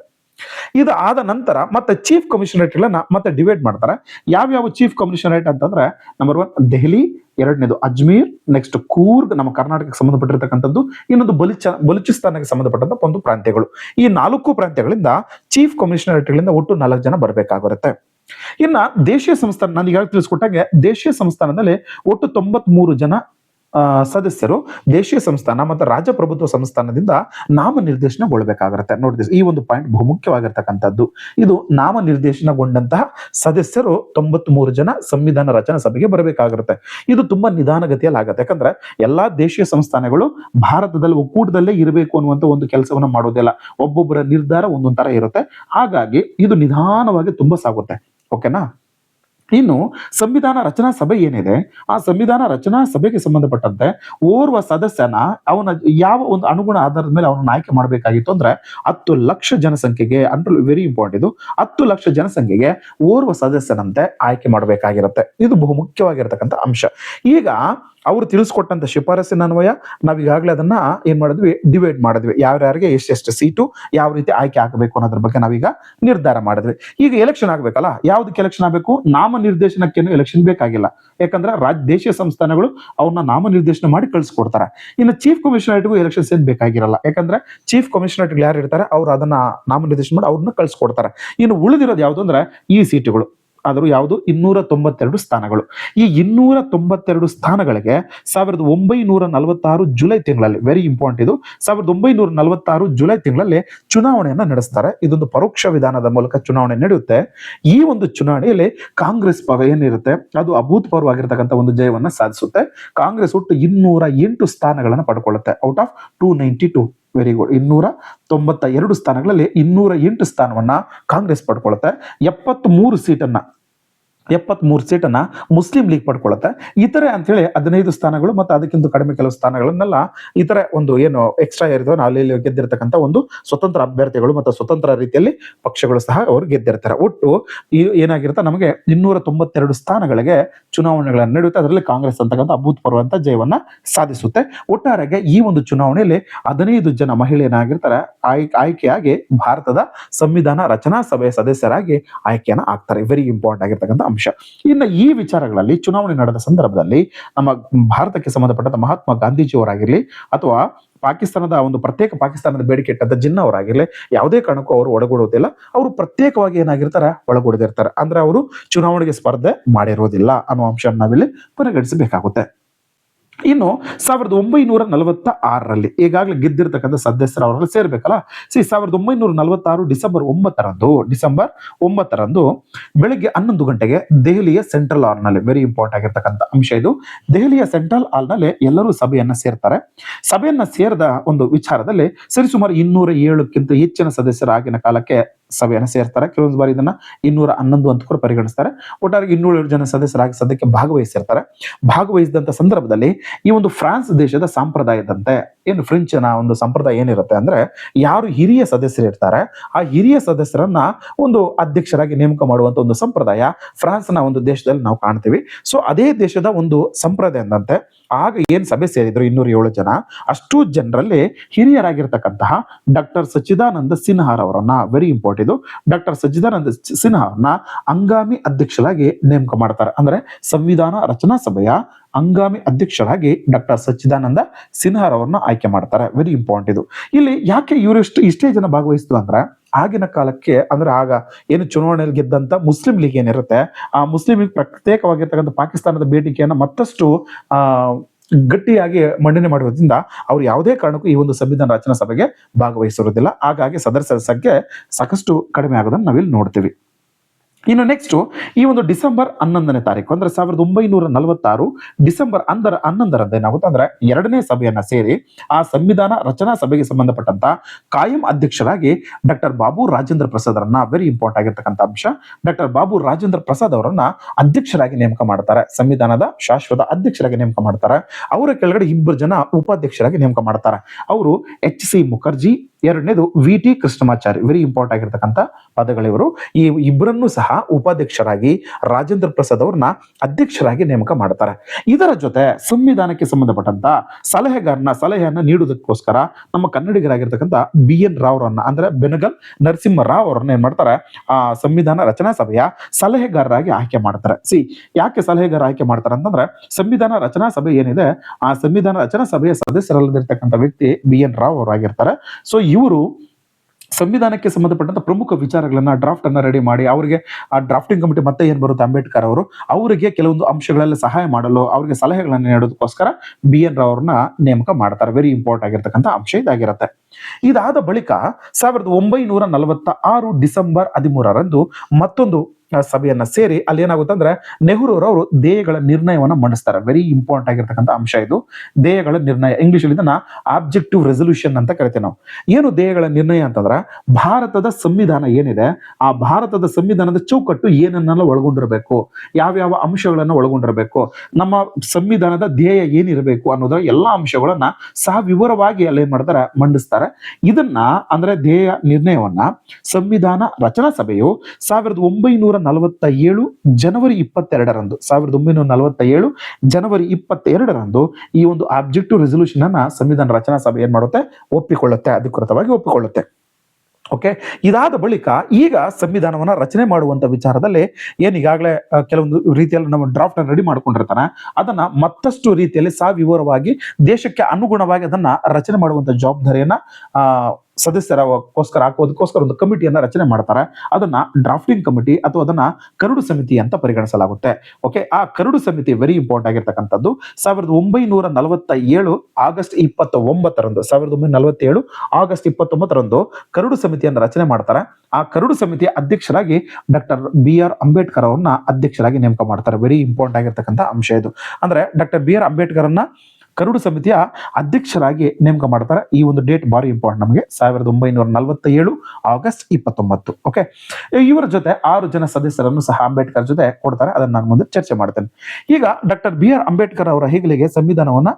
ಇದು ಆದ ನಂತರ ಮತ್ತೆ ಚೀಫ್ ಕಮಿಷನರೇಟ್ಗಳನ್ನ ಮತ್ತೆ ಡಿವೈಡ್ ಮಾಡ್ತಾರೆ. ಯಾವ್ಯಾವ ಚೀಫ್ ಕಮಿಷನರೇಟ್ ಅಂತಂದ್ರೆ ನಂಬರ್ ಒನ್ ದೆಹಲಿ, ಎರಡನೇದು ಅಜ್ಮೀರ್ ನೆಕ್ಸ್ಟ್ ಕೂರ್ಗ್, ನಮ್ಮ ಕರ್ನಾಟಕಕ್ಕೆ ಸಂಬಂಧಪಟ್ಟಿರ್ತಕ್ಕಂಥದ್ದು, ಇನ್ನೊಂದು ಬಲಿಚ ಬಲೂಚಿಸ್ತಾನಕ್ಕೆ ಸಂಬಂಧಪಟ್ಟಂತ ಒಂದು ಪ್ರಾಂತ್ಯಗಳು. ಈ ನಾಲ್ಕು ಪ್ರಾಂತ್ಯಗಳಿಂದ ಚೀಫ್ ಕಮಿಷನರೇಟ್ಗಳಿಂದ ಒಟ್ಟು ನಾಲ್ಕು ಜನ ಬರಬೇಕಾಗಿರುತ್ತೆ ಇನ್ನ ದೇಶೀಯ ಸಂಸ್ಥಾನ ನಾನು ಈಗಾಗಲೇ ತಿಳಿಸ್ಕೊಟ್ಟಂಗೆ, ದೇಶೀಯ ಸಂಸ್ಥಾನದಲ್ಲಿ ಒಟ್ಟು ತೊಂಬತ್ ಮೂರು ಜನ ಸದಸ್ಯರು ದೇಶೀಯ ಸಂಸ್ಥಾನ ಮತ್ತು ರಾಜಪ್ರಭುತ್ವ ಸಂಸ್ಥಾನದಿಂದ ನಾಮನಿರ್ದೇಶನಗೊಳ್ಳಬೇಕಾಗಿರುತ್ತೆ ನೋಡಿ ಈ ಒಂದು ಪಾಯಿಂಟ್ ಬಹುಮುಖ್ಯವಾಗಿರ್ತಕ್ಕಂಥದ್ದು ಇದು ನಾಮನಿರ್ದೇಶನಗೊಂಡಂತಹ ಸದಸ್ಯರು ತೊಂಬತ್ ಮೂರು ಜನ ಸಂವಿಧಾನ ರಚನಾ ಸಭೆಗೆ ಬರಬೇಕಾಗಿರುತ್ತೆ ಇದು ತುಂಬಾ ನಿಧಾನಗತಿಯಲ್ಲಿ ಆಗುತ್ತೆ ಯಾಕಂದ್ರೆ ಎಲ್ಲಾ ದೇಶೀಯ ಸಂಸ್ಥಾನಗಳು ಭಾರತದಲ್ಲಿ ಒಕ್ಕೂಟದಲ್ಲೇ ಇರಬೇಕು ಅನ್ನುವಂತ ಒಂದು ಕೆಲಸವನ್ನ ಮಾಡೋದಿಲ್ಲ. ಒಬ್ಬೊಬ್ಬರ ನಿರ್ಧಾರ ಒಂದೊಂದು ತರ ಇರುತ್ತೆ. ಹಾಗಾಗಿ ಇದು ನಿಧಾನವಾಗಿ ತುಂಬಾ ಸಾಗುತ್ತೆ. ಓಕೆನಾ? ಇನ್ನು ಸಂವಿಧಾನ ರಚನಾ ಸಭೆ ಏನಿದೆ, ಆ ಸಂವಿಧಾನ ರಚನಾ ಸಭೆಗೆ ಸಂಬಂಧಪಟ್ಟಂತೆ ಓರ್ವ ಸದಸ್ಯನ ಅವನ ಯಾವ ಒಂದು ಅನುಗುಣ ಆಧಾರದ ಮೇಲೆ ಅವನನ್ನು ಆಯ್ಕೆ ಮಾಡಬೇಕಾಗಿತ್ತು ಅಂದ್ರೆ ಹತ್ತು ಲಕ್ಷ ಜನಸಂಖ್ಯೆಗೆ ಅಂಡ್ರು ವೆರಿ ಇಂಪಾರ್ಟೆಂಟ್ ಇದು, ಹತ್ತು ಲಕ್ಷ ಜನಸಂಖ್ಯೆಗೆ ಓರ್ವ ಸದಸ್ಯನಂತೆ ಆಯ್ಕೆ ಮಾಡಬೇಕಾಗಿರುತ್ತೆ. ಇದು ಬಹುಮುಖ್ಯವಾಗಿರ್ತಕ್ಕಂಥ ಅಂಶ. ಈಗ ಅವರು ತಿಳಿಸ್ಕೊಟ್ಟಂತ ಶಿಫಾರಸಿನ ಅನ್ವಯ ನಾವು ಈಗಾಗಲೇ ಅದನ್ನ ಏನ್ ಮಾಡಿದ್ವಿ ಡಿವೈಡ್ ಮಾಡಿದ್ವಿ. ಯಾರ್ಯಾರಿಗೆ ಎಷ್ಟೆಷ್ಟು ಸೀಟು ಯಾವ ರೀತಿ ಆಯ್ಕೆ ಆಗಬೇಕು ಅನ್ನೋದ್ರ ಬಗ್ಗೆ ನಾವೀಗ ನಿರ್ಧಾರ ಮಾಡಿದ್ವಿ. ಈಗ ಎಲೆಕ್ಷನ್ ಆಗ್ಬೇಕಲ್ಲ, ಯಾವ್ದಕ್ಕೆ ಎಲೆಕ್ಷನ್ ಆಗಬೇಕು? ನಾಮನಿರ್ದೇಶನಕ್ಕೇನು ಎಲೆಕ್ಷನ್ ಬೇಕಾಗಿಲ್ಲ. ಯಾಕಂದ್ರೆ ರಾಜ್ಯ ದೇಶೀಯ ಸಂಸ್ಥಾನಗಳು ಅವ್ರನ್ನ ನಾಮನಿರ್ದೇಶನ ಮಾಡಿ ಕಳ್ಸಿಕೊಡ್ತಾರೆ. ಇನ್ನು ಚೀಫ್ ಕಮಿಷನರೇಟ್ಗೂ ಎಲೆಕ್ಷನ್ಸ್ ಏನ್ ಬೇಕಾಗಿರಲ್ಲ. ಯಾಕಂದ್ರೆ ಚೀಫ್ ಕಮಿಷನರೇಟ್ ಯಾರು ಇರ್ತಾರೆ, ಅವ್ರು ಅದನ್ನ ನಾಮ ನಿರ್ದೇಶನ ಮಾಡಿ ಅವ್ರನ್ನ ಕಳ್ಸಿಕೊಡ್ತಾರೆ. ಇನ್ನು ಉಳಿದಿರೋದು ಯಾವ್ದು ಅಂದ್ರೆ ಈ ಸೀಟುಗಳು ಆದರೂ ಯಾವುದು? ಇನ್ನೂರ ತೊಂಬತ್ತೆರಡು ಸ್ಥಾನಗಳು. ಈ ಇನ್ನೂರ ತೊಂಬತ್ತೆರಡು ಸ್ಥಾನಗಳಿಗೆ ಸಾವಿರದ ಒಂಬೈನೂರ ನಲವತ್ತಾರು ಜುಲೈ ತಿಂಗಳಲ್ಲಿ ವೆರಿ ಇಂಪಾರ್ಟೆಂಟ್ ಇದು, ಸಾವಿರದ ಒಂಬೈನೂರ ನಲವತ್ತಾರು ಜುಲೈ ತಿಂಗಳಲ್ಲಿ ಚುನಾವಣೆಯನ್ನು ನಡೆಸ್ತಾರೆ. ಇದೊಂದು ಪರೋಕ್ಷ ವಿಧಾನದ ಮೂಲಕ ಚುನಾವಣೆ ನಡೆಯುತ್ತೆ. ಈ ಒಂದು ಚುನಾವಣೆಯಲ್ಲಿ ಕಾಂಗ್ರೆಸ್ ಭಾಗ ಏನಿರುತ್ತೆ? ಅದು ಅಭೂತಪೂರ್ವವಾಗಿರ್ತಕ್ಕಂಥ ಒಂದು ಜಯವನ್ನ ಸಾಧಿಸುತ್ತೆ. ಕಾಂಗ್ರೆಸ್ ಒಟ್ಟು ಇನ್ನೂರ ಎಂಟು ಸ್ಥಾನಗಳನ್ನು ಪಡ್ಕೊಳ್ಳುತ್ತೆ. Out of two ninety two very good ಇನ್ನೂರ ತೊಂಬತ್ತ ಎರಡು ಸ್ಥಾನಗಳಲ್ಲಿ ಇನ್ನೂರ ಎಂಟು ಸ್ಥಾನವನ್ನ ಕಾಂಗ್ರೆಸ್ ಪಡ್ಕೊಳ್ಳುತ್ತೆ. ಎಪ್ಪತ್ತ್ ಮೂರು ಸೀಟನ್ನ ಎಪ್ಪತ್ಮೂರು ಸೀಟನ್ನ ಮುಸ್ಲಿಂ ಲೀಗ್ ಪಡ್ಕೊಳ್ಳುತ್ತೆ ಇತರೆ ಅಂತೇಳಿ ಹದಿನೈದು ಸ್ಥಾನಗಳು ಮತ್ತು ಅದಕ್ಕಿಂತ ಕಡಿಮೆ ಕೆಲವು ಸ್ಥಾನಗಳನ್ನೆಲ್ಲ ಇತರೆ ಒಂದು ಏನು ಎಕ್ಸ್ಟ್ರಾ ಇರ್ತವೆ ಅಲ್ಲಿ ಇಲ್ಲಿ ಗೆದ್ದಿರ್ತಕ್ಕಂಥ ಒಂದು ಸ್ವತಂತ್ರ ಅಭ್ಯರ್ಥಿಗಳು ಮತ್ತು ಸ್ವತಂತ್ರ ರೀತಿಯಲ್ಲಿ ಪಕ್ಷಗಳು ಸಹ ಅವರು ಗೆದ್ದಿರ್ತಾರೆ. ಒಟ್ಟು ಏನಾಗಿರುತ್ತೆ ನಮಗೆ ಇನ್ನೂರ ತೊಂಬತ್ತೆರಡು ಸ್ಥಾನಗಳಿಗೆ ಚುನಾವಣೆಗಳನ್ನು ನಡೆಯುತ್ತೆ. ಅದರಲ್ಲಿ ಕಾಂಗ್ರೆಸ್ ಅಂತಕ್ಕಂಥ ಅಭೂತಪೂರ್ವ ಅಂತ ಜಯವನ್ನ ಸಾಧಿಸುತ್ತೆ. ಒಟ್ಟಾರೆಗೆ ಈ ಒಂದು ಚುನಾವಣೆಯಲ್ಲಿ ಹದಿನೈದು ಜನ ಮಹಿಳೆಯರಾಗಿರ್ತಾರೆ ಆಯ್, ಆಯ್ಕೆಯಾಗಿ ಭಾರತದ ಸಂವಿಧಾನ ರಚನಾ ಸಭೆಯ ಸದಸ್ಯರಾಗಿ ಆಯ್ಕೆಯನ್ನ ಆಗ್ತಾರೆ. ವೆರಿ ಇಂಪಾರ್ಟೆಂಟ್ ಆಗಿರ್ತಕ್ಕಂಥ ಅಂಶ. ಇನ್ನು ಈ ವಿಚಾರಗಳಲ್ಲಿ ಚುನಾವಣೆ ನಡೆದ ಸಂದರ್ಭದಲ್ಲಿ ನಮ್ಮ ಭಾರತಕ್ಕೆ ಸಂಬಂಧಪಟ್ಟಂತ ಮಹಾತ್ಮ ಗಾಂಧೀಜಿಯವರಾಗಿರಲಿ ಅಥವಾ ಪಾಕಿಸ್ತಾನದ ಒಂದು ಪ್ರತ್ಯೇಕ ಪಾಕಿಸ್ತಾನದ ಬೇಡಿಕೆ ಇಟ್ಟಂತ ಜಿನ್ನ ಅವರಾಗಿರಲಿ, ಯಾವುದೇ ಕಾರಣಕ್ಕೂ ಅವರು ಒಳಗೊಡುವುದಿಲ್ಲ ಅವರು ಪ್ರತ್ಯೇಕವಾಗಿ ಏನಾಗಿರ್ತಾರ? ಒಳಗೊಡದಿರ್ತಾರೆ. ಅಂದ್ರೆ ಅವರು ಚುನಾವಣೆಗೆ ಸ್ಪರ್ಧೆ ಮಾಡಿರೋದಿಲ್ಲ ಅನ್ನೋ ಅಂಶ ನಾವಿಲ್ಲಿ ಪರಿಗಣಿಸಬೇಕಾಗುತ್ತೆ ಇನ್ನು ಸಾವಿರದ ಒಂಬೈನೂರ ನಲವತ್ತ ಆರರಲ್ಲಿ ಈಗಾಗಲೇ ಗೆದ್ದಿರ್ತಕ್ಕಂಥ ಸದಸ್ಯರು ಅವರಲ್ಲಿ ಸೇರ್ಬೇಕಲ್ಲ? ಸಿ, ಸಾವಿರದ ಒಂಬೈನೂರ ನಲವತ್ತಾರು ಡಿಸೆಂಬರ್ ಒಂಬತ್ತರಂದು ಡಿಸೆಂಬರ್ ಒಂಬತ್ತರಂದು ಬೆಳಿಗ್ಗೆ ಹನ್ನೊಂದು ಗಂಟೆಗೆ ದೆಹಲಿಯ ಸೆಂಟ್ರಲ್ ಹಾಲ್ನಲ್ಲಿ ವೆರಿ ಇಂಪಾರ್ಟೆಂಟ್ ಆಗಿರ್ತಕ್ಕಂಥ ಅಂಶ ಇದು. ದೆಹಲಿಯ ಸೆಂಟ್ರಲ್ ಹಾಲ್ನಲ್ಲಿ ಎಲ್ಲರೂ ಸಭೆಯನ್ನ ಸೇರ್ತಾರೆ. ಸಭೆಯನ್ನ ಸೇರಿದ ಒಂದು ವಿಚಾರದಲ್ಲಿ ಸರಿಸುಮಾರು ಇನ್ನೂರ ಏಳಕ್ಕಿಂತ ಹೆಚ್ಚಿನ ಸದಸ್ಯರು ಆಗಿನ ಕಾಲಕ್ಕೆ ಸಭೆಯನ್ನು ಸೇರ್ತಾರೆ. ಕೆಲವೊಂದು ಬಾರಿ ಇದನ್ನ ಇನ್ನೂರ ಹನ್ನೊಂದು ಅಂತ ಕೂಡ ಪರಿಗಣಿಸ್ತಾರೆ. ಒಟ್ಟಾರೆ ಇನ್ನೂರು ಜನ ಸದಸ್ಯರಾಗಿ ಸದ್ಯಕ್ಕೆ ಭಾಗವಹಿಸಿರ್ತಾರೆ. ಭಾಗವಹಿಸಿದಂತ ಸಂದರ್ಭದಲ್ಲಿ ಈ ಒಂದು ಫ್ರಾನ್ಸ್ ದೇಶದ ಸಂಪ್ರದಾಯದಂತೆ ಏನು ಫ್ರೆಂಚ್ನ ಒಂದು ಸಂಪ್ರದಾಯ ಏನಿರುತ್ತೆ ಅಂದ್ರೆ ಯಾರು ಹಿರಿಯ ಸದಸ್ಯರು ಇರ್ತಾರೆ, ಆ ಹಿರಿಯ ಸದಸ್ಯರನ್ನ ಒಂದು ಅಧ್ಯಕ್ಷರಾಗಿ ನೇಮಕ ಮಾಡುವಂತ ಒಂದು ಸಂಪ್ರದಾಯ ಫ್ರಾನ್ಸ್ನ ಒಂದು ದೇಶದಲ್ಲಿ ನಾವು ಕಾಣ್ತೀವಿ. ಸೊ ಅದೇ ದೇಶದ ಒಂದು ಸಂಪ್ರದಾಯ ಅಂದಂತೆ ಆಗ ಏನ್ ಸಭೆ ಸೇರಿದ್ರು ಇನ್ನೂರ ಏಳು ಜನ, ಅಷ್ಟು ಜನರಲ್ಲಿ ಹಿರಿಯರಾಗಿರ್ತಕ್ಕಂತಹ ಡಾಕ್ಟರ್ ಸಚ್ಚಿದಾನಂದ ಸಿನ್ಹಾರ್ ಅವರನ್ನ ವೆರಿ ಇಂಪಾರ್ಟೆಂಟ್ ಇದು ಡಾಕ್ಟರ್ ಸಚ್ಚಿದಾನಂದ ಸಿನ್ಹಾ ಅವ್ರನ್ನ ಹಂಗಾಮಿ ಅಧ್ಯಕ್ಷರಾಗಿ ನೇಮಕ ಮಾಡ್ತಾರೆ. ಅಂದ್ರೆ ಸಂವಿಧಾನ ರಚನಾ ಸಭೆಯ ಹಂಗಾಮಿ ಅಧ್ಯಕ್ಷರಾಗಿ ಡಾಕ್ಟರ್ ಸಚ್ಚಿದಾನಂದ ಸಿನ್ಹಾರ್ ಅವ್ರನ್ನ ಆಯ್ಕೆ ಮಾಡ್ತಾರೆ. ವೆರಿ ಇಂಪಾರ್ಟೆಂಟ್ ಇದು. ಇಲ್ಲಿ ಯಾಕೆ ಇವರೆಷ್ಟು ಇಷ್ಟೇ ಜನ ಭಾಗವಹಿಸಿದ್ರು ಅಂದ್ರೆ ಆಗಿನ ಕಾಲಕ್ಕೆ ಅಂದ್ರೆ ಆಗ ಏನು ಚುನಾವಣೆಯಲ್ಲಿ ಗೆದ್ದಂತ ಮುಸ್ಲಿಂ ಲೀಗ್ ಏನಿರುತ್ತೆ, ಆ ಮುಸ್ಲಿಂ ಲೀಗ್ ಪ್ರತ್ಯೇಕವಾಗಿರ್ತಕ್ಕಂಥ ಪಾಕಿಸ್ತಾನದ ಬೇಡಿಕೆಯನ್ನು ಮತ್ತಷ್ಟು, ಆ, ಗಟ್ಟಿಯಾಗಿ ಮಂಡನೆ ಮಾಡುವುದರಿಂದ ಅವರು ಯಾವುದೇ ಕಾರಣಕ್ಕೂ ಈ ಒಂದು ಸಂವಿಧಾನ ರಚನಾ ಸಭೆಗೆ ಭಾಗವಹಿಸಿರುವುದಿಲ್ಲ. ಹಾಗಾಗಿ ಸದಸ್ಯರ ಸಂಖ್ಯೆ ಸಾಕಷ್ಟು ಕಡಿಮೆ ಆಗೋದನ್ನ ನಾವಿಲ್ಲಿ ನೋಡ್ತೀವಿ. ಇನ್ನು ನೆಕ್ಸ್ಟ್ ಈ ಒಂದು ಡಿಸೆಂಬರ್ ಹನ್ನೊಂದನೇ ತಾರೀಕು ಅಂದ್ರೆ ಸಾವಿರದ ಒಂಬೈನೂರ ನಲವತ್ತಾರು ಡಿಸೆಂಬರ್ ಅಂದರ ಹನ್ನೊಂದರಂದು ಏನಾಗುತ್ತೆ ಅಂದ್ರೆ ಎರಡನೇ ಸಭೆಯನ್ನ ಸೇರಿ ಆ ಸಂವಿಧಾನ ರಚನಾ ಸಭೆಗೆ ಸಂಬಂಧಪಟ್ಟಂತ ಕಾಯಂ ಅಧ್ಯಕ್ಷರಾಗಿ ಡಾಕ್ಟರ್ ಬಾಬು ರಾಜೇಂದ್ರ ಪ್ರಸಾದ್ ಅವರನ್ನ ವೆರಿ ಇಂಪಾರ್ಟೆಂಟ್ ಆಗಿರ್ತಕ್ಕಂಥ ಅಂಶ. ಡಾಕ್ಟರ್ ಬಾಬು ರಾಜೇಂದ್ರ ಪ್ರಸಾದ್ ಅವರನ್ನ ಅಧ್ಯಕ್ಷರಾಗಿ ನೇಮಕ ಮಾಡ್ತಾರೆ. ಸಂವಿಧಾನದ ಶಾಶ್ವತ ಅಧ್ಯಕ್ಷರಾಗಿ ನೇಮಕ ಮಾಡ್ತಾರೆ. ಅವರ ಕೆಳಗಡೆ ಇಬ್ಬರು ಜನ ಉಪಾಧ್ಯಕ್ಷರಾಗಿ ನೇಮಕ ಮಾಡ್ತಾರೆ. ಅವರು ಎಚ್ ಸಿ ಮುಖರ್ಜಿ ಎರಡನೇದು V T Krishnamachari very important ಆಗಿರ್ತಕ್ಕಂಥ ಪದಗಳಿವರು ಈ ಇಬ್ಬರನ್ನು ಸಹ ಉಪಾಧ್ಯಕ್ಷರಾಗಿ ರಾಜೇಂದ್ರ ಪ್ರಸಾದ್ ಅವ್ರನ್ನ ಅಧ್ಯಕ್ಷರಾಗಿ ನೇಮಕ ಮಾಡ್ತಾರೆ. ಇದರ ಜೊತೆ ಸಂವಿಧಾನಕ್ಕೆ ಸಂಬಂಧಪಟ್ಟಂತ ಸಲಹೆಗಾರನ ಸಲಹೆಯನ್ನು ನೀಡುವುದಕ್ಕೋಸ್ಕರ ನಮ್ಮ ಕನ್ನಡಿಗರಾಗಿರ್ತಕ್ಕಂಥ ಬಿ ಎನ್ ರಾವ್ ಅವರನ್ನ, ಅಂದ್ರೆ ಬೆನಗಲ್ ನರಸಿಂಹ ರಾವ್ ಅವರನ್ನ ಏನ್ ಮಾಡ್ತಾರೆ? ಆ ಸಂವಿಧಾನ ರಚನಾ ಸಭೆಯ ಸಲಹೆಗಾರರಾಗಿ ಆಯ್ಕೆ ಮಾಡ್ತಾರೆ. ಸಿ ಯಾಕೆ ಸಲಹೆಗಾರ ಆಯ್ಕೆ ಮಾಡ್ತಾರೆ ಅಂತಂದ್ರೆ ಸಂವಿಧಾನ ರಚನಾ ಸಭೆ ಏನಿದೆ, ಆ ಸಂವಿಧಾನ ರಚನಾ ಸಭೆಯ ಸದಸ್ಯರಲ್ಲದಿರ್ತಕ್ಕಂಥ ವ್ಯಕ್ತಿ ಬಿ ಎನ್ ರಾವ್ ಅವರಾಗಿರ್ತಾರೆ. ಸೊ ಇವರು ಸಂವಿಧಾನಕ್ಕೆ ಸಂಬಂಧಪಟ್ಟಂತ ಪ್ರಮುಖ ವಿಚಾರಗಳನ್ನ ಡ್ರಾಫ್ಟ್ ಅನ್ನ ರೆಡಿ ಮಾಡಿ, ಅವರಿಗೆ ಆ ಡ್ರಾಫ್ಟಿಂಗ್ ಕಮಿಟಿ ಮತ್ತೆ ಏನ್ ಬರುತ್ತೆ, ಅಂಬೇಡ್ಕರ್ ಅವರು, ಅವರಿಗೆ ಕೆಲವೊಂದು ಅಂಶಗಳಲ್ಲಿ ಸಹಾಯ ಮಾಡಲು, ಅವರಿಗೆ ಸಲಹೆಗಳನ್ನು ನೀಡೋದಕ್ಕೋಸ್ಕರ ಬಿ ಎನ್ ರಾವ್ ಅವ್ರನ್ನ ನೇಮಕ ಮಾಡ್ತಾರೆ. ವೆರಿ ಇಂಪಾರ್ಟೆಂಟ್ ಆಗಿರ್ತಕ್ಕಂಥ ಅಂಶ ಇದಾಗಿರುತ್ತೆ. ಇದಾದ ಬಳಿಕ ಸಾವಿರದ ಒಂಬೈನೂರ ನಲವತ್ತ ಆರು ಡಿಸೆಂಬರ್ ಹದಿಮೂರರಂದು ಮತ್ತೊಂದು ಸಭೆಯನ್ನ ಸೇರಿ ಅಲ್ಲಿ ಏನಾಗುತ್ತೆ ಅಂದ್ರೆ ನೆಹರೂರವರು ದೇಹಗಳ ನಿರ್ಣಯವನ್ನ ಮಂಡಿಸ್ತಾರೆ. ವೆರಿ ಇಂಪಾರ್ಟೆಂಟ್ ಆಗಿರ್ತಕ್ಕಂಥ ಅಂಶ ಇದು. ದೇಹಗಳ ನಿರ್ಣಯ. ಇಂಗ್ಲಿಷ್ ಅಲ್ಲಿ ಇದನ್ನ ಆಬ್ಜೆಕ್ಟಿವ್ ರೆಸೊಲ್ಯೂಷನ್ ಅಂತ ಕರಿತೀವಿ ನಾವು. ಏನು ದೇಹಗಳ ನಿರ್ಣಯ ಅಂತಂದ್ರೆ ಭಾರತದ ಸಂವಿಧಾನ ಏನಿದೆ, ಆ ಭಾರತದ ಸಂವಿಧಾನದ ಚೌಕಟ್ಟು ಏನನ್ನೆಲ್ಲ ಒಳಗೊಂಡಿರಬೇಕು, ಯಾವ್ಯಾವ ಅಂಶಗಳನ್ನ ಒಳಗೊಂಡಿರಬೇಕು, ನಮ್ಮ ಸಂವಿಧಾನದ ಧ್ಯೇಯ ಏನಿರಬೇಕು ಅನ್ನೋದರ ಎಲ್ಲಾ ಅಂಶಗಳನ್ನ ಸಹ ವಿವರವಾಗಿ ಅಲ್ಲಿ ಏನ್ ಮಾಡ್ತಾರೆ, ಮಂಡಿಸ್ತಾರೆ. ಇದನ್ನ ಅಂದ್ರೆ ಧ್ಯೇಯ ನಿರ್ಣಯವನ್ನ ಸಂವಿಧಾನ ರಚನಾ ಸಭೆಯು ಸಾವಿರದ ಒಂಬೈನೂರ ನಲವತ್ತ ಏಳು ಜನವರಿ ಇಪ್ಪತ್ತೆರಡರಂದು, ಸಾವಿರದ ಒಂಬೈನೂರ ನಲವತ್ತ ಏಳು ಜನವರಿ ಇಪ್ಪತ್ತೆರಡರಂದು ಈ ಒಂದು ಆಬ್ಜೆಕ್ಟಿವ್ ರೆಸೊಲ್ಯೂಷನ್ ಅನ್ನ ಸಂವಿಧಾನ ರಚನಾ ಸಭೆ ಏನ್ ಮಾಡುತ್ತೆ? ಒಪ್ಪಿಕೊಳ್ಳುತ್ತೆ. ಅಧಿಕೃತವಾಗಿ ಒಪ್ಪಿಕೊಳ್ಳುತ್ತೆ. ಓಕೆ ಇದಾದ ಬಳಿಕ ಈಗ ಸಂವಿಧಾನವನ್ನ ರಚನೆ ಮಾಡುವಂತ ವಿಚಾರದಲ್ಲಿ ಏನ್ ಈಗಾಗಲೇ ಕೆಲವೊಂದು ರೀತಿಯಲ್ಲಿ ನಮ್ಮ ಡ್ರಾಫ್ಟ್ ರೆಡಿ ಮಾಡ್ಕೊಂಡಿರ್ತಾನೆ. ಅದನ್ನ ಮತ್ತಷ್ಟು ರೀತಿಯಲ್ಲಿ ಸವಿವರವಾಗಿ ದೇಶಕ್ಕೆ ಅನುಗುಣವಾಗಿ ಅದನ್ನ ರಚನೆ ಮಾಡುವಂತ ಜವಾಬ್ದಾರಿಯನ್ನ ಸದಸ್ಯರಕ್ಕೋಸ್ಕರ ಹಾಕೋದಕ್ಕೋಸ್ಕರ ಒಂದು ಕಮಿಟಿಯನ್ನ ರಚನೆ ಮಾಡ್ತಾರೆ. ಅದನ್ನ ಡ್ರಾಫ್ಟಿಂಗ್ ಕಮಿಟಿ ಅಥವಾ ಅದನ್ನ ಕರಡು ಸಮಿತಿ ಅಂತ ಪರಿಗಣಿಸಲಾಗುತ್ತೆ. ಓಕೆ ಆ ಕರಡು ಸಮಿತಿ ವೆರಿ ಇಂಪಾರ್ಟೆಂಟ್ ಆಗಿರ್ತಕ್ಕಂಥದ್ದು. ಸಾವಿರದ ಒಂಬೈನೂರ ನಲವತ್ತ ಏಳು ಆಗಸ್ಟ್ ಇಪ್ಪತ್ತ ಒಂಬತ್ತರಂದು ಸಾವಿರದ ಒಂಬೈನೂರ ನಲವತ್ತೇಳು ಆಗಸ್ಟ್ ಇಪ್ಪತ್ತೊಂಬತ್ತರಂದು ಕರಡು ಸಮಿತಿಯನ್ನು ರಚನೆ ಮಾಡ್ತಾರೆ. ಆ ಕರಡು ಸಮಿತಿಯ ಅಧ್ಯಕ್ಷರಾಗಿ ಡಾಕ್ಟರ್ ಬಿ ಆರ್ ಅಂಬೇಡ್ಕರ್ ಅವ್ರನ್ನ ಅಧ್ಯಕ್ಷರಾಗಿ ನೇಮಕ ಮಾಡ್ತಾರೆ. ವೆರಿ ಇಂಪಾರ್ಟೆಂಟ್ ಆಗಿರ್ತಕ್ಕಂಥ ಅಂಶ ಇದು. ಅಂದ್ರೆ ಡಾಕ್ಟರ್ ಬಿ ಆರ್ ಅಂಬೇಡ್ಕರ್ ಅನ್ನ ಕರಡು ಸಮಿತಿಯ ಅಧ್ಯಕ್ಷರಾಗಿ ನೇಮಕ ಮಾಡ್ತಾರೆ. ಈ ಒಂದು ಡೇಟ್ ಭಾರಿ ಇಂಪಾರ್ಟೆಂಟ್ ನಮಗೆ. ಸಾವಿರದ ಒಂಬೈನೂರ ನಲವತ್ತ ಏಳು ಆಗಸ್ಟ್ ಇಪ್ಪತ್ತೊಂಬತ್ತು. ಓಕೆ ಇವರ ಜೊತೆ ಆರು ಜನ ಸದಸ್ಯರನ್ನು ಸಹ ಅಂಬೇಡ್ಕರ್ ಜೊತೆ ಕೊಡ್ತಾರೆ. ಅದನ್ನು ನಾನು ಮುಂದೆ ಚರ್ಚೆ ಮಾಡ್ತೇನೆ. ಈಗ ಡಾಕ್ಟರ್ ಬಿ ಆರ್ ಅಂಬೇಡ್ಕರ್ ಅವರ ಹೆಗಲಿಗೆ ಸಂವಿಧಾನವನ್ನ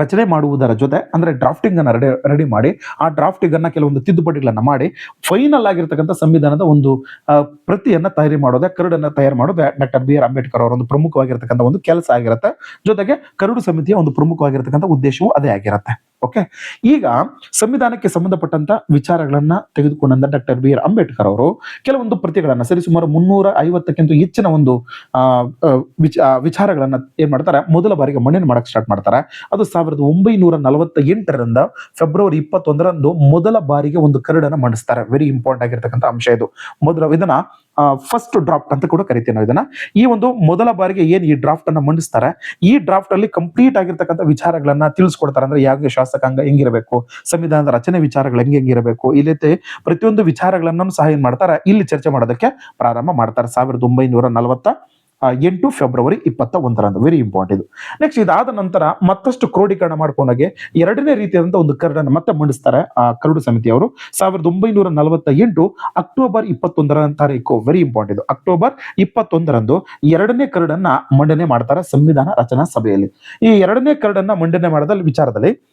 ರಚನೆ ಮಾಡುವುದರ ಜೊತೆ, ಅಂದ್ರೆ ಡ್ರಾಫ್ಟಿಂಗ್ ಅನ್ನ ರೆಡಿ ರೆಡಿ ಮಾಡಿ, ಆ ಡ್ರಾಫ್ಟಿಂಗ್ ಅನ್ನ ಕೆಲವೊಂದು ತಿದ್ದುಪಡಿಗಳನ್ನು ಮಾಡಿ ಫೈನಲ್ ಆಗಿರ್ತಕ್ಕಂಥ ಸಂವಿಧಾನದ ಒಂದು ಪ್ರತಿಯನ್ನ ತಯಾರಿ ಮಾಡೋದೆ, ಕರಡನ್ನ ತಯಾರು ಮಾಡೋದೆ ಡಾಕ್ಟರ್ ಬಿ ಆರ್ ಅಂಬೇಡ್ಕರ್ ಅವರ ಒಂದು ಪ್ರಮುಖವಾಗಿರ್ತಕ್ಕಂಥ ಒಂದು ಕೆಲಸ ಆಗಿರುತ್ತೆ. ಜೊತೆಗೆ ಕರಡು ಸಮಿತಿಯ ಒಂದು ಪ್ರಮುಖವಾಗಿರ್ತಕ್ಕಂಥ ಉದ್ದೇಶವೂ ಅದೇ ಆಗಿರುತ್ತೆ. ಓಕೆ ಈಗ ಸಂವಿಧಾನಕ್ಕೆ ಸಂಬಂಧಪಟ್ಟಂತ ವಿಚಾರಗಳನ್ನ ತೆಗೆದುಕೊಂಡಂತ ಡಾಕ್ಟರ್ ಬಿ ಆರ್ ಅಂಬೇಡ್ಕರ್ ಅವರು ಕೆಲವೊಂದು ಪ್ರತಿಗಳನ್ನ ಸರಿಸುಮಾರು ಮುನ್ನೂರ ಐವತ್ತಕ್ಕಿಂತ ಹೆಚ್ಚಿನ ಒಂದು ವಿಚಾರಗಳನ್ನ ಏನ್ ಮಾಡ್ತಾರೆ? ಮೊದಲ ಬಾರಿಗೆ ಮಣ್ಣಿನ ಮಾಡಕ್ ಸ್ಟಾರ್ಟ್ ಮಾಡ್ತಾರೆ. ಅದು ಸಾವಿರದ ಒಂಬೈನೂರ ನಲವತ್ತ ಎಂಟರಿಂದ ಫೆಬ್ರವರಿ ಇಪ್ಪತ್ತೊಂದರಂದು ಮೊದಲ ಬಾರಿಗೆ ಒಂದು ಕರಡನ್ನ ಮಂಡಿಸ್ತಾರೆ. ವೆರಿ ಇಂಪಾರ್ಟೆಂಟ್ ಆಗಿರ್ತಕ್ಕಂಥ ಅಂಶ ಇದು. ಮೊದಲ ಇದನ್ನ ಫಸ್ಟ್ ಡ್ರಾಫ್ಟ್ ಅಂತ ಕೂಡ ಕರಿತೀವಿ ನಾವು ಇದನ್ನ. ಈ ಒಂದು ಮೊದಲ ಬಾರಿಗೆ ಏನು ಈ ಡ್ರಾಫ್ಟ್ ಅನ್ನ ಮಂಡಿಸ್ತಾರೆ? ಈ ಡ್ರಾಫ್ಟ್ ಅಲ್ಲಿ ಕಂಪ್ಲೀಟ್ ಆಗಿರ್ತಕ್ಕಂಥ ವಿಚಾರಗಳನ್ನ ತಿಳಿಸ್ಕೊಡ್ತಾರೆ. ಅಂದ್ರೆ ಯಾವ ಶಾಸಕಾಂಗ ಹೆಂಗಿರಬೇಕು? ಸಂವಿಧಾನದ ರಚನೆ ವಿಚಾರಗಳು ಹೆಂಗೆ ಹೆಂಗಿರಬೇಕು? ರೀತಿ ಪ್ರತಿಯೊಂದು ವಿಚಾರಗಳನ್ನ ಸಹ ಏನ್ ಮಾಡ್ತಾರೆ? ಇಲ್ಲಿ ಚರ್ಚೆ ಮಾಡೋದಕ್ಕೆ ಪ್ರಾರಂಭ ಮಾಡ್ತಾರೆ. ಸಾವಿರದ ಒಂಬೈನೂರ ನಲವತ್ತ ಎಂಟು ಫೆಬ್ರವರಿ ಇಪ್ಪತ್ತ ಒಂದರಂದು ವೆರಿ ಇಂಪಾರ್ಟೆಂಟ್ ಇದು. ನೆಕ್ಸ್ಟ್ ಇದಾದ ನಂತರ ಮತ್ತಷ್ಟು ಕ್ರೋಢೀಕರಣ ಮಾಡ್ಕೊಂಡಾಗೆ ಎರಡನೇ ರೀತಿಯಾದಂಥ ಒಂದು ಕರಡನ್ನು ಮತ್ತೆ ಮಂಡಿಸ್ತಾರೆ, ಆ, ಕರಡು ಸಮಿತಿಯವರು ಸಾವಿರದ ಒಂಬೈನೂರ ನಲವತ್ತ ಎಂಟು ಅಕ್ಟೋಬರ್ ಇಪ್ಪತ್ತೊಂದರ ತಾರೀಕು. ವೆರಿ ಇಂಪಾರ್ಟೆಂಟ್ ಇದು. ಅಕ್ಟೋಬರ್ ಇಪ್ಪತ್ತೊಂದರಂದು ಎರಡನೇ ಕರಡನ್ನ ಮಂಡನೆ ಮಾಡ್ತಾರೆ ಸಂವಿಧಾನ ರಚನಾ ಸಭೆಯಲ್ಲಿ. ಈ ಎರಡನೇ ಕರಡನ್ನ ಮಂಡನೆ ಮಾಡದ ವಿಚಾರದಲ್ಲಿ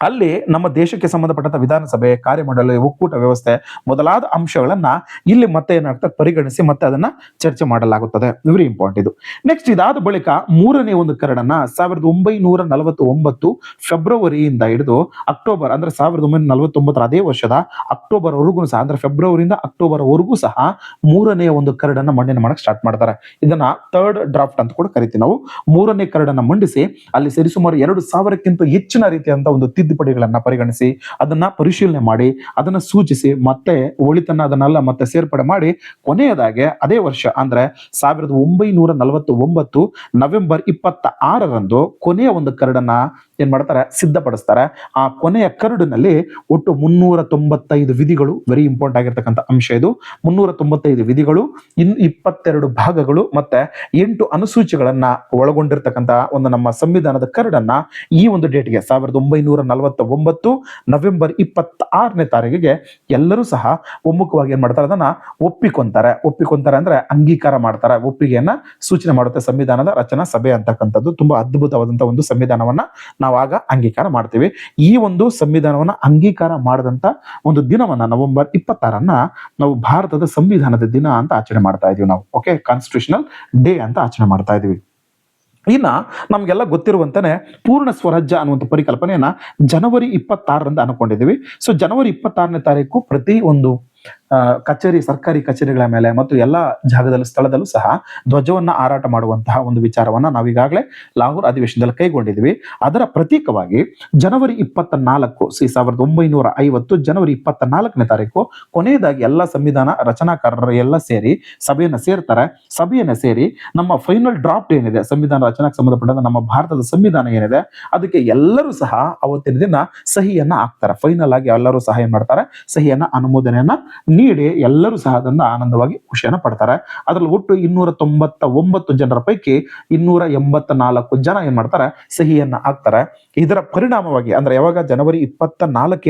ಅಲ್ಲಿ ನಮ್ಮ ದೇಶಕ್ಕೆ ಸಂಬಂಧಪಟ್ಟಂತ ವಿಧಾನಸಭೆ ಕಾರ್ಯಮಂಡಳಿ ಒಕ್ಕೂಟ ವ್ಯವಸ್ಥೆ ಮೊದಲಾದ ಅಂಶಗಳನ್ನ ಇಲ್ಲಿ ಮತ್ತೆ ಏನಾಗ್ತದೆ? ಪರಿಗಣಿಸಿ ಮತ್ತೆ ಅದನ್ನ ಚರ್ಚೆ ಮಾಡಲಾಗುತ್ತದೆ. ವೆರಿ ಇಂಪಾರ್ಟೆಂಟ್ ಇದು. ನೆಕ್ಸ್ಟ್ ಇದಾದ ಬಳಿಕ ಮೂರನೇ ಒಂದು ಕರಡನ್ನ ಸಾವಿರದ ಒಂಬೈನೂರ ನಲವತ್ತ ಒಂಬತ್ತು ಫೆಬ್ರವರಿಯಿಂದ ಹಿಡಿದು ಅಕ್ಟೋಬರ್ ಅಂದ್ರೆ ಸಾವಿರದ ಒಂಬೈನೂರ ನಲವತ್ತೊಂಬತ್ತರ ಅದೇ ವರ್ಷದ ಅಕ್ಟೋಬರ್ ವರೆಗೂ ಸಹ ಅಂದ್ರೆ ಫೆಬ್ರವರಿಯಿಂದ ಅಕ್ಟೋಬರ್ ವರೆಗೂ ಸಹ ಮೂರನೇ ಒಂದು ಕರಡನ್ನ ಮಂಡನೆ ಮಾಡಕ್ ಸ್ಟಾರ್ಟ್ ಮಾಡ್ತಾರೆ. ಇದನ್ನ ಥರ್ಡ್ ಡ್ರಾಫ್ಟ್ ಅಂತ ಕೂಡ ಕರಿತೀವಿ ನಾವು. ಮೂರನೇ ಕರಡನ್ನ ಮಂಡಿಸಿ ಅಲ್ಲಿ ಸರಿಸುಮಾರು ಎರಡು ಸಾವಿರಕ್ಕಿಂತ ಹೆಚ್ಚಿನ ರೀತಿಯಂತ ಒಂದು ತಿದ್ದುಪಡಿಗಳನ್ನ ಪರಿಗಣಿಸಿ, ಅದನ್ನ ಪರಿಶೀಲನೆ ಮಾಡಿ, ಅದನ್ನ ಸೂಚಿಸಿ, ಮತ್ತೆ ಒಳಿತನ್ನ ಅದನ್ನೆಲ್ಲ ಮತ್ತೆ ಸೇರ್ಪಡೆ ಮಾಡಿ, ಕೊನೆಯದಾಗೆ ಅದೇ ವರ್ಷ ಅಂದ್ರೆ ಸಾವಿರದ ಒಂಬೈನೂರ ನಲವತ್ತ ಒಂಬತ್ತು ನವೆಂಬರ್ ಇಪ್ಪತ್ತ ಆರರಂದು ಕೊನೆಯ ಒಂದು ಕರಡನ್ನ ಏನ್ ಮಾಡ್ತಾರೆ? ಸಿದ್ಧಪಡಿಸ್ತಾರೆ. ಆ ಕೊನೆಯ ಕರಡಿನಲ್ಲಿ ಒಟ್ಟು ಮುನ್ನೂರ ತೊಂಬತ್ತೈದು ವಿಧಿಗಳು ವೆರಿ ಇಂಪಾರ್ಟೆಂಟ್ ಆಗಿರ್ತಕ್ಕಂಥ ಅಂಶ ಇದು. ಮುನ್ನೂರ ತೊಂಬತ್ತೈದು ವಿಧಿಗಳು, ಇನ್ ಇಪ್ಪತ್ತೆರಡು ಭಾಗಗಳು, ಮತ್ತೆ ಎಂಟು ಅನುಸೂಚಿಗಳನ್ನ ಒಳಗೊಂಡಿರ್ತಕ್ಕಂಥ ಒಂದು ನಮ್ಮ ಸಂವಿಧಾನದ ಕರಡನ್ನ ಈ ಒಂದು ಡೇಟ್ಗೆ ಸಾವಿರದ ಒಂಬೈನೂರ ನಲವತ್ತ ಒಂಬತ್ತು ನವೆಂಬರ್ ಇಪ್ಪತ್ತ ಆರನೇ ತಾರೀಕಿಗೆ ಎಲ್ಲರೂ ಸಹ ಒಮ್ಮುಖವಾಗಿ ಏನ್ ಮಾಡ್ತಾರೆ? ಅದನ್ನ ಒಪ್ಪಿಕೊಂತಾರೆ. ಒಪ್ಪಿಕೊಂತಾರೆ ಅಂದ್ರೆ ಅಂಗೀಕಾರ ಮಾಡ್ತಾರೆ. ಒಪ್ಪಿಗೆಯನ್ನ ಸೂಚನೆ ಮಾಡುತ್ತೆ ಸಂವಿಧಾನದ ರಚನಾ ಸಭೆ ಅಂತಕ್ಕಂಥದ್ದು. ತುಂಬಾ ಅದ್ಭುತವಾದಂತಹ ಒಂದು ಸಂವಿಧಾನವನ್ನ ನಾವಾಗ ಅಂಗೀಕಾರ ಮಾಡ್ತೀವಿ. ಈ ಒಂದು ಸಂವಿಧಾನವನ್ನ ಅಂಗೀಕಾರ ಮಾಡದಂತ ಒಂದು ದಿನವನ್ನ ನವೆಂಬರ್ ಇಪ್ಪತ್ತಾರನ್ನ ನಾವು ಭಾರತದ ಸಂವಿಧಾನದ ದಿನ ಅಂತ ಆಚರಣೆ ಮಾಡ್ತಾ ಇದೀವಿ ನಾವು. ಓಕೆ ಕಾನ್ಸ್ಟಿಟ್ಯೂಷನಲ್ ಡೇ ಅಂತ ಆಚರಣೆ ಮಾಡ್ತಾ ಇದೀವಿ. ಇನ್ನ ನಮ್ಗೆಲ್ಲ ಗೊತ್ತಿರುವಂತನೇ ಪೂರ್ಣ ಸ್ವರಾಜ್ಯ ಅನ್ನುವಂಥ ಪರಿಕಲ್ಪನೆಯನ್ನ ಜನವರಿ ಇಪ್ಪತ್ತಾರರಿಂದ ಅನ್ಕೊಂಡಿದ್ದೀವಿ ಸೊ ಜನವರಿ ಇಪ್ಪತ್ತಾರನೇ ತಾರೀಕು ಪ್ರತಿ ಒಂದು ಕಚೇರಿ, ಸರ್ಕಾರಿ ಕಚೇರಿಗಳ ಮೇಲೆ ಮತ್ತು ಎಲ್ಲ ಜಾಗದಲ್ಲಿ, ಸ್ಥಳದಲ್ಲೂ ಸಹ ಧ್ವಜವನ್ನ ಹಾರಾಟ ಮಾಡುವಂತಹ ಒಂದು ವಿಚಾರವನ್ನ ನಾವೀಗಾಗಲೇ ಲಾಹೋರ್ ಅಧಿವೇಶನದಲ್ಲಿ ಕೈಗೊಂಡಿದ್ವಿ ಅದರ ಪ್ರತೀಕವಾಗಿ ಜನವರಿ ಇಪ್ಪತ್ತ ನಾಲ್ಕು ಸಿ ಸಾವಿರದ ಒಂಬೈನೂರ ಐವತ್ತು ಜನವರಿ ಇಪ್ಪತ್ತ ನಾಲ್ಕನೇ ತಾರೀಕು ಕೊನೆಯದಾಗಿ ಎಲ್ಲ ಸಂವಿಧಾನ ರಚನಾಕಾರರು ಎಲ್ಲ ಸೇರಿ ಸಭೆಯನ್ನ ಸೇರ್ತಾರೆ. ಸಭೆಯನ್ನ ಸೇರಿ ನಮ್ಮ ಫೈನಲ್ ಡ್ರಾಫ್ಟ್ ಏನಿದೆ, ಸಂವಿಧಾನ ರಚನಾಕ್ಕೆ ಸಂಬಂಧಪಟ್ಟಂತ ನಮ್ಮ ಭಾರತದ ಸಂವಿಧಾನ ಏನಿದೆ, ಅದಕ್ಕೆ ಎಲ್ಲರೂ ಸಹ ಅವತ್ತಿನ ದಿನ ಸಹಿಯನ್ನ ಹಾಕ್ತಾರೆ. ಫೈನಲ್ ಆಗಿ ಎಲ್ಲರೂ ಸಹ ಏನ್ ಮಾಡ್ತಾರೆ. ಸಹಿಯನ್ನ ಅನುಮೋದನೆಯನ್ನ ನೀಡಿ ಎಲ್ಲರೂ ಸಹ ಅದನ್ನ ಆನಂದವಾಗಿ ಖುಷಿಯನ್ನು ಪಡ್ತಾರೆ. ಅದರಲ್ಲಿ ಒಟ್ಟು ಇನ್ನೂರ ತೊಂಬತ್ತ ಒಂಬತ್ತು ಜನರ ಪೈಕಿ ಇನ್ನೂರ ಎಂಬತ್ತ ನಾಲ್ಕು ಜನ ಏನ್ ಮಾಡ್ತಾರೆ, ಸಹಿಯನ್ನ ಹಾಕ್ತಾರೆ. ಇದರ ಪರಿಣಾಮವಾಗಿ ಅಂದ್ರೆ ಯಾವಾಗ ಜನವರಿ ಇಪ್ಪತ್ತ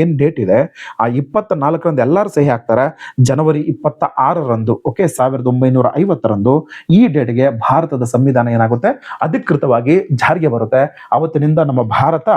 ಏನ್ ಡೇಟ್ ಇದೆ, ಆ ಇಪ್ಪತ್ತ ನಾಲ್ಕರಂದು ಎಲ್ಲರೂ ಸಹಿ ಹಾಕ್ತಾರೆ. ಜನವರಿ ಇಪ್ಪತ್ತ ಆರರಂದು ಓಕೆ ಸಾವಿರದ ಒಂಬೈನೂರ ಐವತ್ತರಂದು ಈ ಡೇಟ್ಗೆ ಭಾರತದ ಸಂವಿಧಾನ ಏನಾಗುತ್ತೆ? ಅಧಿಕೃತವಾಗಿ ಜಾರಿಗೆ ಬರುತ್ತೆ. ಅವತ್ತಿನಿಂದ ನಮ್ಮ ಭಾರತ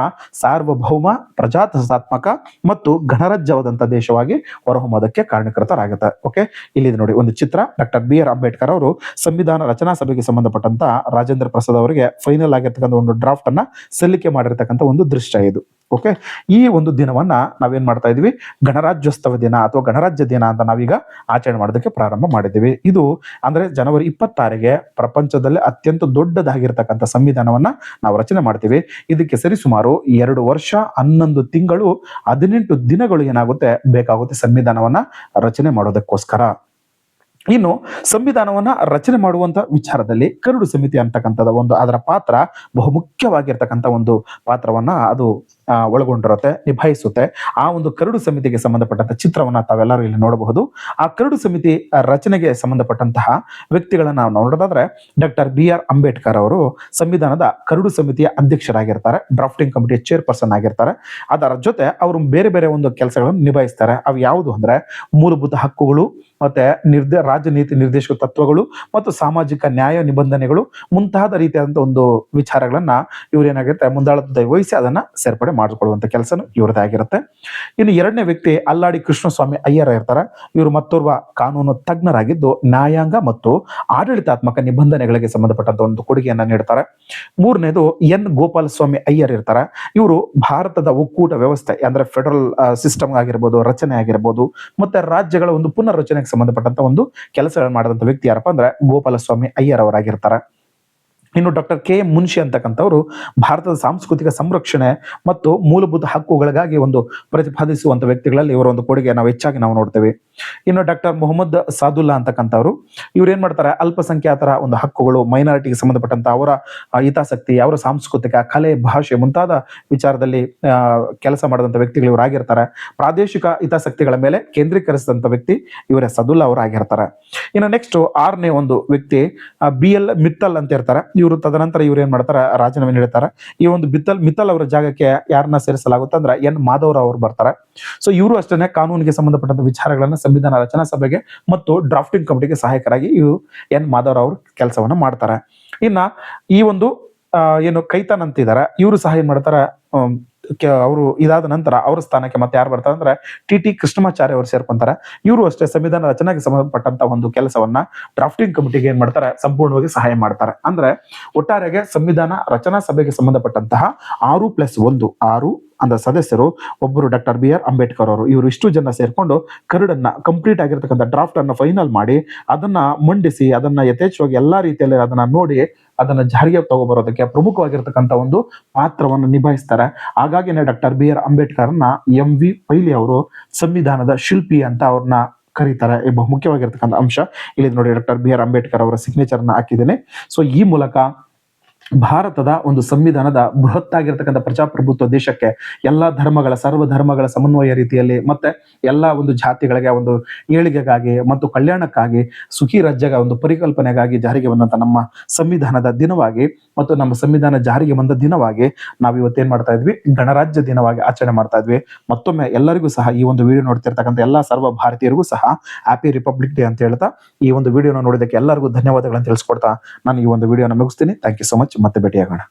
ಸಾರ್ವಭೌಮ ಪ್ರಜಾತಾತ್ಮಕ ಮತ್ತು ಗಣರಾಜ್ಯವಾದಂತಹ ದೇಶವಾಗಿ ಹೊರಹೊಮ್ಮೋದಕ್ಕೆ ಕಾರಣಕರ್ತರಾಗುತ್ತೆ ಓಕೆ ಇಲ್ಲಿ ನೋಡಿ ಒಂದು ಚಿತ್ರ. ಡಾಕ್ಟರ್ ಬಿ ಆರ್ ಅಂಬೇಡ್ಕರ್ ಅವರು ಸಂವಿಧಾನ ರಚನಾ ಸಭೆಗೆ ಸಂಬಂಧಪಟ್ಟಂತ ರಾಜೇಂದ್ರ ಪ್ರಸಾದ್ ಅವರಿಗೆ ಫೈನಲ್ ಆಗಿರ್ತಕ್ಕಂಥ ಒಂದು ಡ್ರಾಫ್ಟ್ ಅನ್ನ ಸಲ್ಲಿಕೆ ಮಾಡಿರ್ತಕ್ಕಂಥ ಒಂದು ದೃಶ್ಯ ಇದು. ಓಕೆ ಈ ಒಂದು ದಿನವನ್ನ ನಾವೇನ್ ಮಾಡ್ತಾ ಇದೀವಿ ಗಣರಾಜ್ಯೋತ್ಸವ ದಿನ ಅಥವಾ ಗಣರಾಜ್ಯ ದಿನ ಅಂತ ನಾವೀಗ ಆಚರಣೆ ಮಾಡೋದಕ್ಕೆ ಪ್ರಾರಂಭ ಮಾಡಿದ್ದೀವಿ. ಇದು ಅಂದ್ರೆ ಜನವರಿ ಇಪ್ಪತ್ತಾರಿಗೆ ಪ್ರಪಂಚದಲ್ಲಿ ಅತ್ಯಂತ ದೊಡ್ಡದಾಗಿರ್ತಕ್ಕಂಥ ಸಂವಿಧಾನವನ್ನ ನಾವು ರಚನೆ ಮಾಡ್ತೀವಿ. ಇದಕ್ಕೆ ಸರಿ ಸುಮಾರು ಎರಡು ವರ್ಷ, ಹನ್ನೊಂದು ತಿಂಗಳು, ಹದಿನೆಂಟು ದಿನಗಳು ಏನಾಗುತ್ತೆ? ಬೇಕಾಗುತ್ತೆ ಸಂವಿಧಾನವನ್ನ ರಚನೆ ಮಾಡೋದಕ್ಕೋಸ್ಕರ. ಇನ್ನು ಸಂವಿಧಾನವನ್ನ ರಚನೆ ಮಾಡುವಂತ ವಿಚಾರದಲ್ಲಿ ಕರಡು ಸಮಿತಿ ಅಂತಕ್ಕಂಥದ್ದು ಒಂದು ಅದರ ಪಾತ್ರ ಬಹುಮುಖ್ಯವಾಗಿರ್ತಕ್ಕಂಥ ಒಂದು ಪಾತ್ರವನ್ನ ಅದು ಒಳಗೊಂಡಿರುತ್ತೆ, ನಿಭಾಯಿಸುತ್ತೆ. ಆ ಒಂದು ಕರಡು ಸಮಿತಿಗೆ ಸಂಬಂಧಪಟ್ಟಂತಹ ಚಿತ್ರವನ್ನ ತಾವೆಲ್ಲರೂ ಇಲ್ಲಿ ನೋಡಬಹುದು. ಆ ಕರಡು ಸಮಿತಿ ರಚನೆಗೆ ಸಂಬಂಧಪಟ್ಟಂತಹ ವ್ಯಕ್ತಿಗಳನ್ನ ನಾವು ನೋಡೋದಾದ್ರೆ ಡಾಕ್ಟರ್ ಬಿ ಆರ್ ಅಂಬೇಡ್ಕರ್ ಅವರು ಸಂವಿಧಾನದ ಕರಡು ಸಮಿತಿಯ ಅಧ್ಯಕ್ಷರಾಗಿರ್ತಾರೆ, ಡ್ರಾಫ್ಟಿಂಗ್ ಕಮಿಟಿಯ ಚೇರ್ಪರ್ಸನ್ ಆಗಿರ್ತಾರೆ. ಅದರ ಜೊತೆ ಅವರು ಬೇರೆ ಬೇರೆ ಒಂದು ಕೆಲಸಗಳನ್ನು ನಿಭಾಯಿಸ್ತಾರೆ. ಅವು ಯಾವುದು ಅಂದ್ರೆ ಮೂಲಭೂತ ಹಕ್ಕುಗಳು, ಮತ್ತೆ ನಿರ್ದ, ರಾಜನೀತಿ ನಿರ್ದೇಶಕ ತತ್ವಗಳು, ಮತ್ತು ಸಾಮಾಜಿಕ ನ್ಯಾಯ ನಿಬಂಧನೆಗಳು, ಮುಂತಾದ ರೀತಿಯಾದಂತಹ ಒಂದು ವಿಚಾರಗಳನ್ನ ಇವ್ರು ಏನಾಗಿರುತ್ತೆ ಮುಂದಾಳತ್ವ ವಹಿಸಿ ಅದನ್ನ ಸೇರ್ಪಡೆ ಮಾಡಿಕೊಳ್ಳುವಂತ ಕೆಲಸನು ಇವರದೇ ಆಗಿರುತ್ತೆ. ಇನ್ನು ಎರಡನೇ ವ್ಯಕ್ತಿ ಅಲ್ಲಾಡಿ ಕೃಷ್ಣಸ್ವಾಮಿ ಅಯ್ಯರ್ ಇರ್ತಾರೆ. ಇವರು ಮತ್ತೋರ್ವ ಕಾನೂನು ತಜ್ಞರಾಗಿದ್ದು ನ್ಯಾಯಾಂಗ ಮತ್ತು ಆಡಳಿತಾತ್ಮಕ ನಿಬಂಧನೆಗಳಿಗೆ ಸಂಬಂಧಪಟ್ಟಂತ ಒಂದು ಕೊಡುಗೆಯನ್ನ ನೀಡ್ತಾರೆ. ಮೂರನೇದು ಎನ್ ಗೋಪಾಲಸ್ವಾಮಿ ಅಯ್ಯರ್ ಇರ್ತಾರೆ. ಇವರು ಭಾರತದ ಒಕ್ಕೂಟ ವ್ಯವಸ್ಥೆ ಅಂದ್ರೆ ಫೆಡರಲ್ ಸಿಸ್ಟಮ್ ಆಗಿರ್ಬೋದು, ರಚನೆ ಆಗಿರ್ಬೋದು, ಮತ್ತೆ ರಾಜ್ಯಗಳ ಒಂದು ಪುನರ್ರಚನೆಗೆ ಸಂಬಂಧಪಟ್ಟಂತ ಒಂದು ಕೆಲಸಗಳನ್ನು ಮಾಡಿದಂತ ವ್ಯಕ್ತಿ ಯಾರಪ್ಪ ಅಂದ್ರೆ ಗೋಪಾಲಸ್ವಾಮಿ ಅಯ್ಯರ್ ಅವರಾಗಿರ್ತಾರೆ ಇನ್ನು ಡಾಕ್ಟರ್ ಕೆ ಎಂ ಮುನ್ಷಿ ಅಂತಕ್ಕಂಥವರು ಭಾರತದ ಸಾಂಸ್ಕೃತಿಕ ಸಂರಕ್ಷಣೆ ಮತ್ತು ಮೂಲಭೂತ ಹಕ್ಕುಗಳಿಗಾಗಿ ಒಂದು ಪ್ರತಿಪಾದಿಸುವಂತ ವ್ಯಕ್ತಿಗಳಲ್ಲಿ ಇವರ ಒಂದು ಕೊಡುಗೆ ನಾವು ಹೆಚ್ಚಾಗಿ ನಾವು ನೋಡ್ತೇವೆ. ಇನ್ನು ಡಾಕ್ಟರ್ ಮೊಹಮ್ಮದ್ ಸಾದುಲ್ಲಾ ಅಂತಕ್ಕಂಥವ್ರು ಇವ್ರು ಏನ್ ಮಾಡ್ತಾರೆ? ಅಲ್ಪಸಂಖ್ಯಾತರ ಒಂದು ಹಕ್ಕುಗಳು, ಮೈನಾರಿಟಿಗೆ ಸಂಬಂಧಪಟ್ಟಂತ ಅವರ ಹಿತಾಸಕ್ತಿ, ಅವರ ಸಾಂಸ್ಕೃತಿಕ, ಕಲೆ, ಭಾಷೆ ಮುಂತಾದ ವಿಚಾರದಲ್ಲಿ ಕೆಲಸ ಮಾಡಿದಂತ ವ್ಯಕ್ತಿಗಳು ಇವರು ಆಗಿರ್ತಾರೆ. ಪ್ರಾದೇಶಿಕ ಹಿತಾಸಕ್ತಿಗಳ ಮೇಲೆ ಕೇಂದ್ರೀಕರಿಸಿದಂತ ವ್ಯಕ್ತಿ ಇವರೇ ಸದುಲ್ಲಾ ಅವರು ಆಗಿರ್ತಾರೆ. ಇನ್ನು ನೆಕ್ಸ್ಟ್ ಆರನೇ ಒಂದು ವ್ಯಕ್ತಿ ಬಿ ಎಲ್ ಮಿತ್ತಲ್ ಅಂತ ಇರ್ತಾರೆ. ಇವರು ತದನಂತರ ಇವ್ರು ಏನ್ ಮಾಡ್ತಾರೆ? ರಾಜೀನಾಮೆ ನೀಡ್ತಾರೆ. ಈ ಒಂದು ಬಿತ್ತಲ್, ಮಿತ್ತಲ್ ಅವರ ಜಾಗಕ್ಕೆ ಯಾರನ್ನ ಸೇರಿಸಲಾಗುತ್ತೆ ಅಂದ್ರೆ ಎನ್ ಮಾಧವರಾವ್ ಅವರು ಬರ್ತಾರೆ. ಸೊ ಇವರು ಅಷ್ಟೇ ಕಾನೂನಿಗೆ ಸಂಬಂಧಪಟ್ಟಂತ ವಿಚಾರಗಳನ್ನ ಸಂವಿಧಾನ ರಚನಾ ಸಭೆಗೆ ಮತ್ತು ಡ್ರಾಫ್ಟಿಂಗ್ ಕಮಿಟಿಗೆ ಸಹಾಯಕರಾಗಿ ಇವು ಎನ್ ಮಾಧವ್ ಅವರು ಕೆಲಸವನ್ನ ಮಾಡ್ತಾರೆ. ಇನ್ನ ಈ ಒಂದು ಏನು ಕೈತನ್ ಅಂತಿದ್ದಾರೆ ಇವರು ಏನ್ ಮಾಡ್ತಾರೆ ಅವರು ಇದಾದ ನಂತರ ಅವರ ಸ್ಥಾನಕ್ಕೆ ಮತ್ತೆ ಯಾರು ಬರ್ತಾರೆ ಅಂದ್ರೆ ಟಿ ಟಿ ಕೃಷ್ಣಮಾಚಾರ್ಯ ಅವರು ಸೇರ್ಕೊಂತಾರೆ. ಇವರು ಅಷ್ಟೇ ಸಂವಿಧಾನ ರಚನೆಗೆ ಸಂಬಂಧಪಟ್ಟಂತ ಒಂದು ಕೆಲಸವನ್ನ ಡ್ರಾಫ್ಟಿಂಗ್ ಕಮಿಟಿಗೆ ಏನ್ ಮಾಡ್ತಾರೆ, ಸಂಪೂರ್ಣವಾಗಿ ಸಹಾಯ ಮಾಡ್ತಾರೆ. ಅಂದ್ರೆ ಒಟ್ಟಾರೆಗೆ ಸಂವಿಧಾನ ರಚನಾ ಸಭೆಗೆ ಸಂಬಂಧಪಟ್ಟಂತಹ ಆರು ಪ್ಲಸ್ ಒಂದು, ಆರು ಅಂದ ಸದಸ್ಯರು ಒಬ್ಬರು ಡಾಕ್ಟರ್ ಬಿ ಆರ್ ಅಂಬೇಡ್ಕರ್ ಅವರು. ಇವರು ಇಷ್ಟು ಜನ ಸೇರ್ಕೊಂಡು ಕರಡನ್ನ ಕಂಪ್ಲೀಟ್ ಆಗಿರ್ತಕ್ಕಂಥ ಡ್ರಾಫ್ಟ್ ಅನ್ನ ಫೈನಲ್ ಮಾಡಿ ಅದನ್ನ ಮಂಡಿಸಿ, ಅದನ್ನ ಯಥೇಚ್ಛವಾಗಿ ಎಲ್ಲಾ ರೀತಿಯಲ್ಲಿ ಅದನ್ನ ನೋಡಿ ಅದನ್ನ ಜಾರಿಗೆ ತಗೋಬರೋದಕ್ಕೆ ಪ್ರಮುಖವಾಗಿರ್ತಕ್ಕಂಥ ಒಂದು ಪಾತ್ರವನ್ನು ನಿಭಾಯಿಸ್ತಾರೆ. ಹಾಗಾಗಿನೇ ಡಾಕ್ಟರ್ ಬಿ ಆರ್ ಅಂಬೇಡ್ಕರ್ನ ಎಂ ವಿ ಪೈಲಿ ಅವರು ಸಂವಿಧಾನದ ಶಿಲ್ಪಿ ಅಂತ ಅವ್ರನ್ನ ಕರೀತಾರೆ. ಎಂಬ ಬಹು ಮುಖ್ಯವಾಗಿರ್ತಕ್ಕಂಥ ಅಂಶ. ಇಲ್ಲಿ ನೋಡಿ ಡಾಕ್ಟರ್ ಬಿ ಆರ್ ಅಂಬೇಡ್ಕರ್ ಅವರ ಸಿಗ್ನೇಚರ್ನ ಹಾಕಿದ್ದೇನೆ. ಸೊ ಈ ಮೂಲಕ ಭಾರತದ ಒಂದು ಸಂವಿಧಾನದ ಬೃಹತ್ತಾಗಿರ್ತಕ್ಕಂಥ ಪ್ರಜಾಪ್ರಭುತ್ವ ದೇಶಕ್ಕೆ ಎಲ್ಲಾ ಧರ್ಮಗಳ ಸರ್ವ ಧರ್ಮಗಳ ಸಮನ್ವಯ ರೀತಿಯಲ್ಲಿ ಮತ್ತೆ ಎಲ್ಲಾ ಒಂದು ಜಾತಿಗಳಿಗೆ ಒಂದು ಏಳಿಗೆಗಾಗಿ ಮತ್ತು ಕಲ್ಯಾಣಕ್ಕಾಗಿ ಸುಖಿ ರಾಜ್ಯಗ ಒಂದು ಪರಿಕಲ್ಪನೆಗಾಗಿ ಜಾರಿಗೆ ಬಂದಂತ ನಮ್ಮ ಸಂವಿಧಾನದ ದಿನವಾಗಿ ಮತ್ತು ನಮ್ಮ ಸಂವಿಧಾನ ಜಾರಿಗೆ ಬಂದ ದಿನವಾಗಿ ನಾವು ಇವತ್ತೇನ್ ಮಾಡ್ತಾ ಇದ್ವಿ? ಗಣರಾಜ್ಯ ದಿನವಾಗಿ ಆಚರಣೆ ಮಾಡ್ತಾ ಇದ್ವಿ. ಮತ್ತೊಮ್ಮೆ ಎಲ್ಲರಿಗೂ ಸಹ ಈ ಒಂದು ವಿಡಿಯೋ ನೋಡ್ತಿರ್ತಕ್ಕಂಥ ಎಲ್ಲಾ ಸರ್ವ ಭಾರತೀಯರಿಗೂ ಸಹ ಹ್ಯಾಪಿ ರಿಪಬ್ಲಿಕ್ ಡೇ ಅಂತ ಹೇಳ್ತಾ ಈ ಒಂದು ವಿಡಿಯೋನ ನೋಡಿದಕ್ಕೆ ಎಲ್ಲರಿಗೂ ಧನ್ಯವಾದಗಳನ್ನು ತಿಳಿಸ್ಕೊಡ್ತಾ ನಾನು ಈ ಒಂದು ವಿಡಿಯೋನ ಮುಗಿಸ್ತೀನಿ. ಥ್ಯಾಂಕ್ ಯು ಸೊ ಮಚ್ ಮತ್ತೆ ಭೇಟಿಯಾಗೋಣ.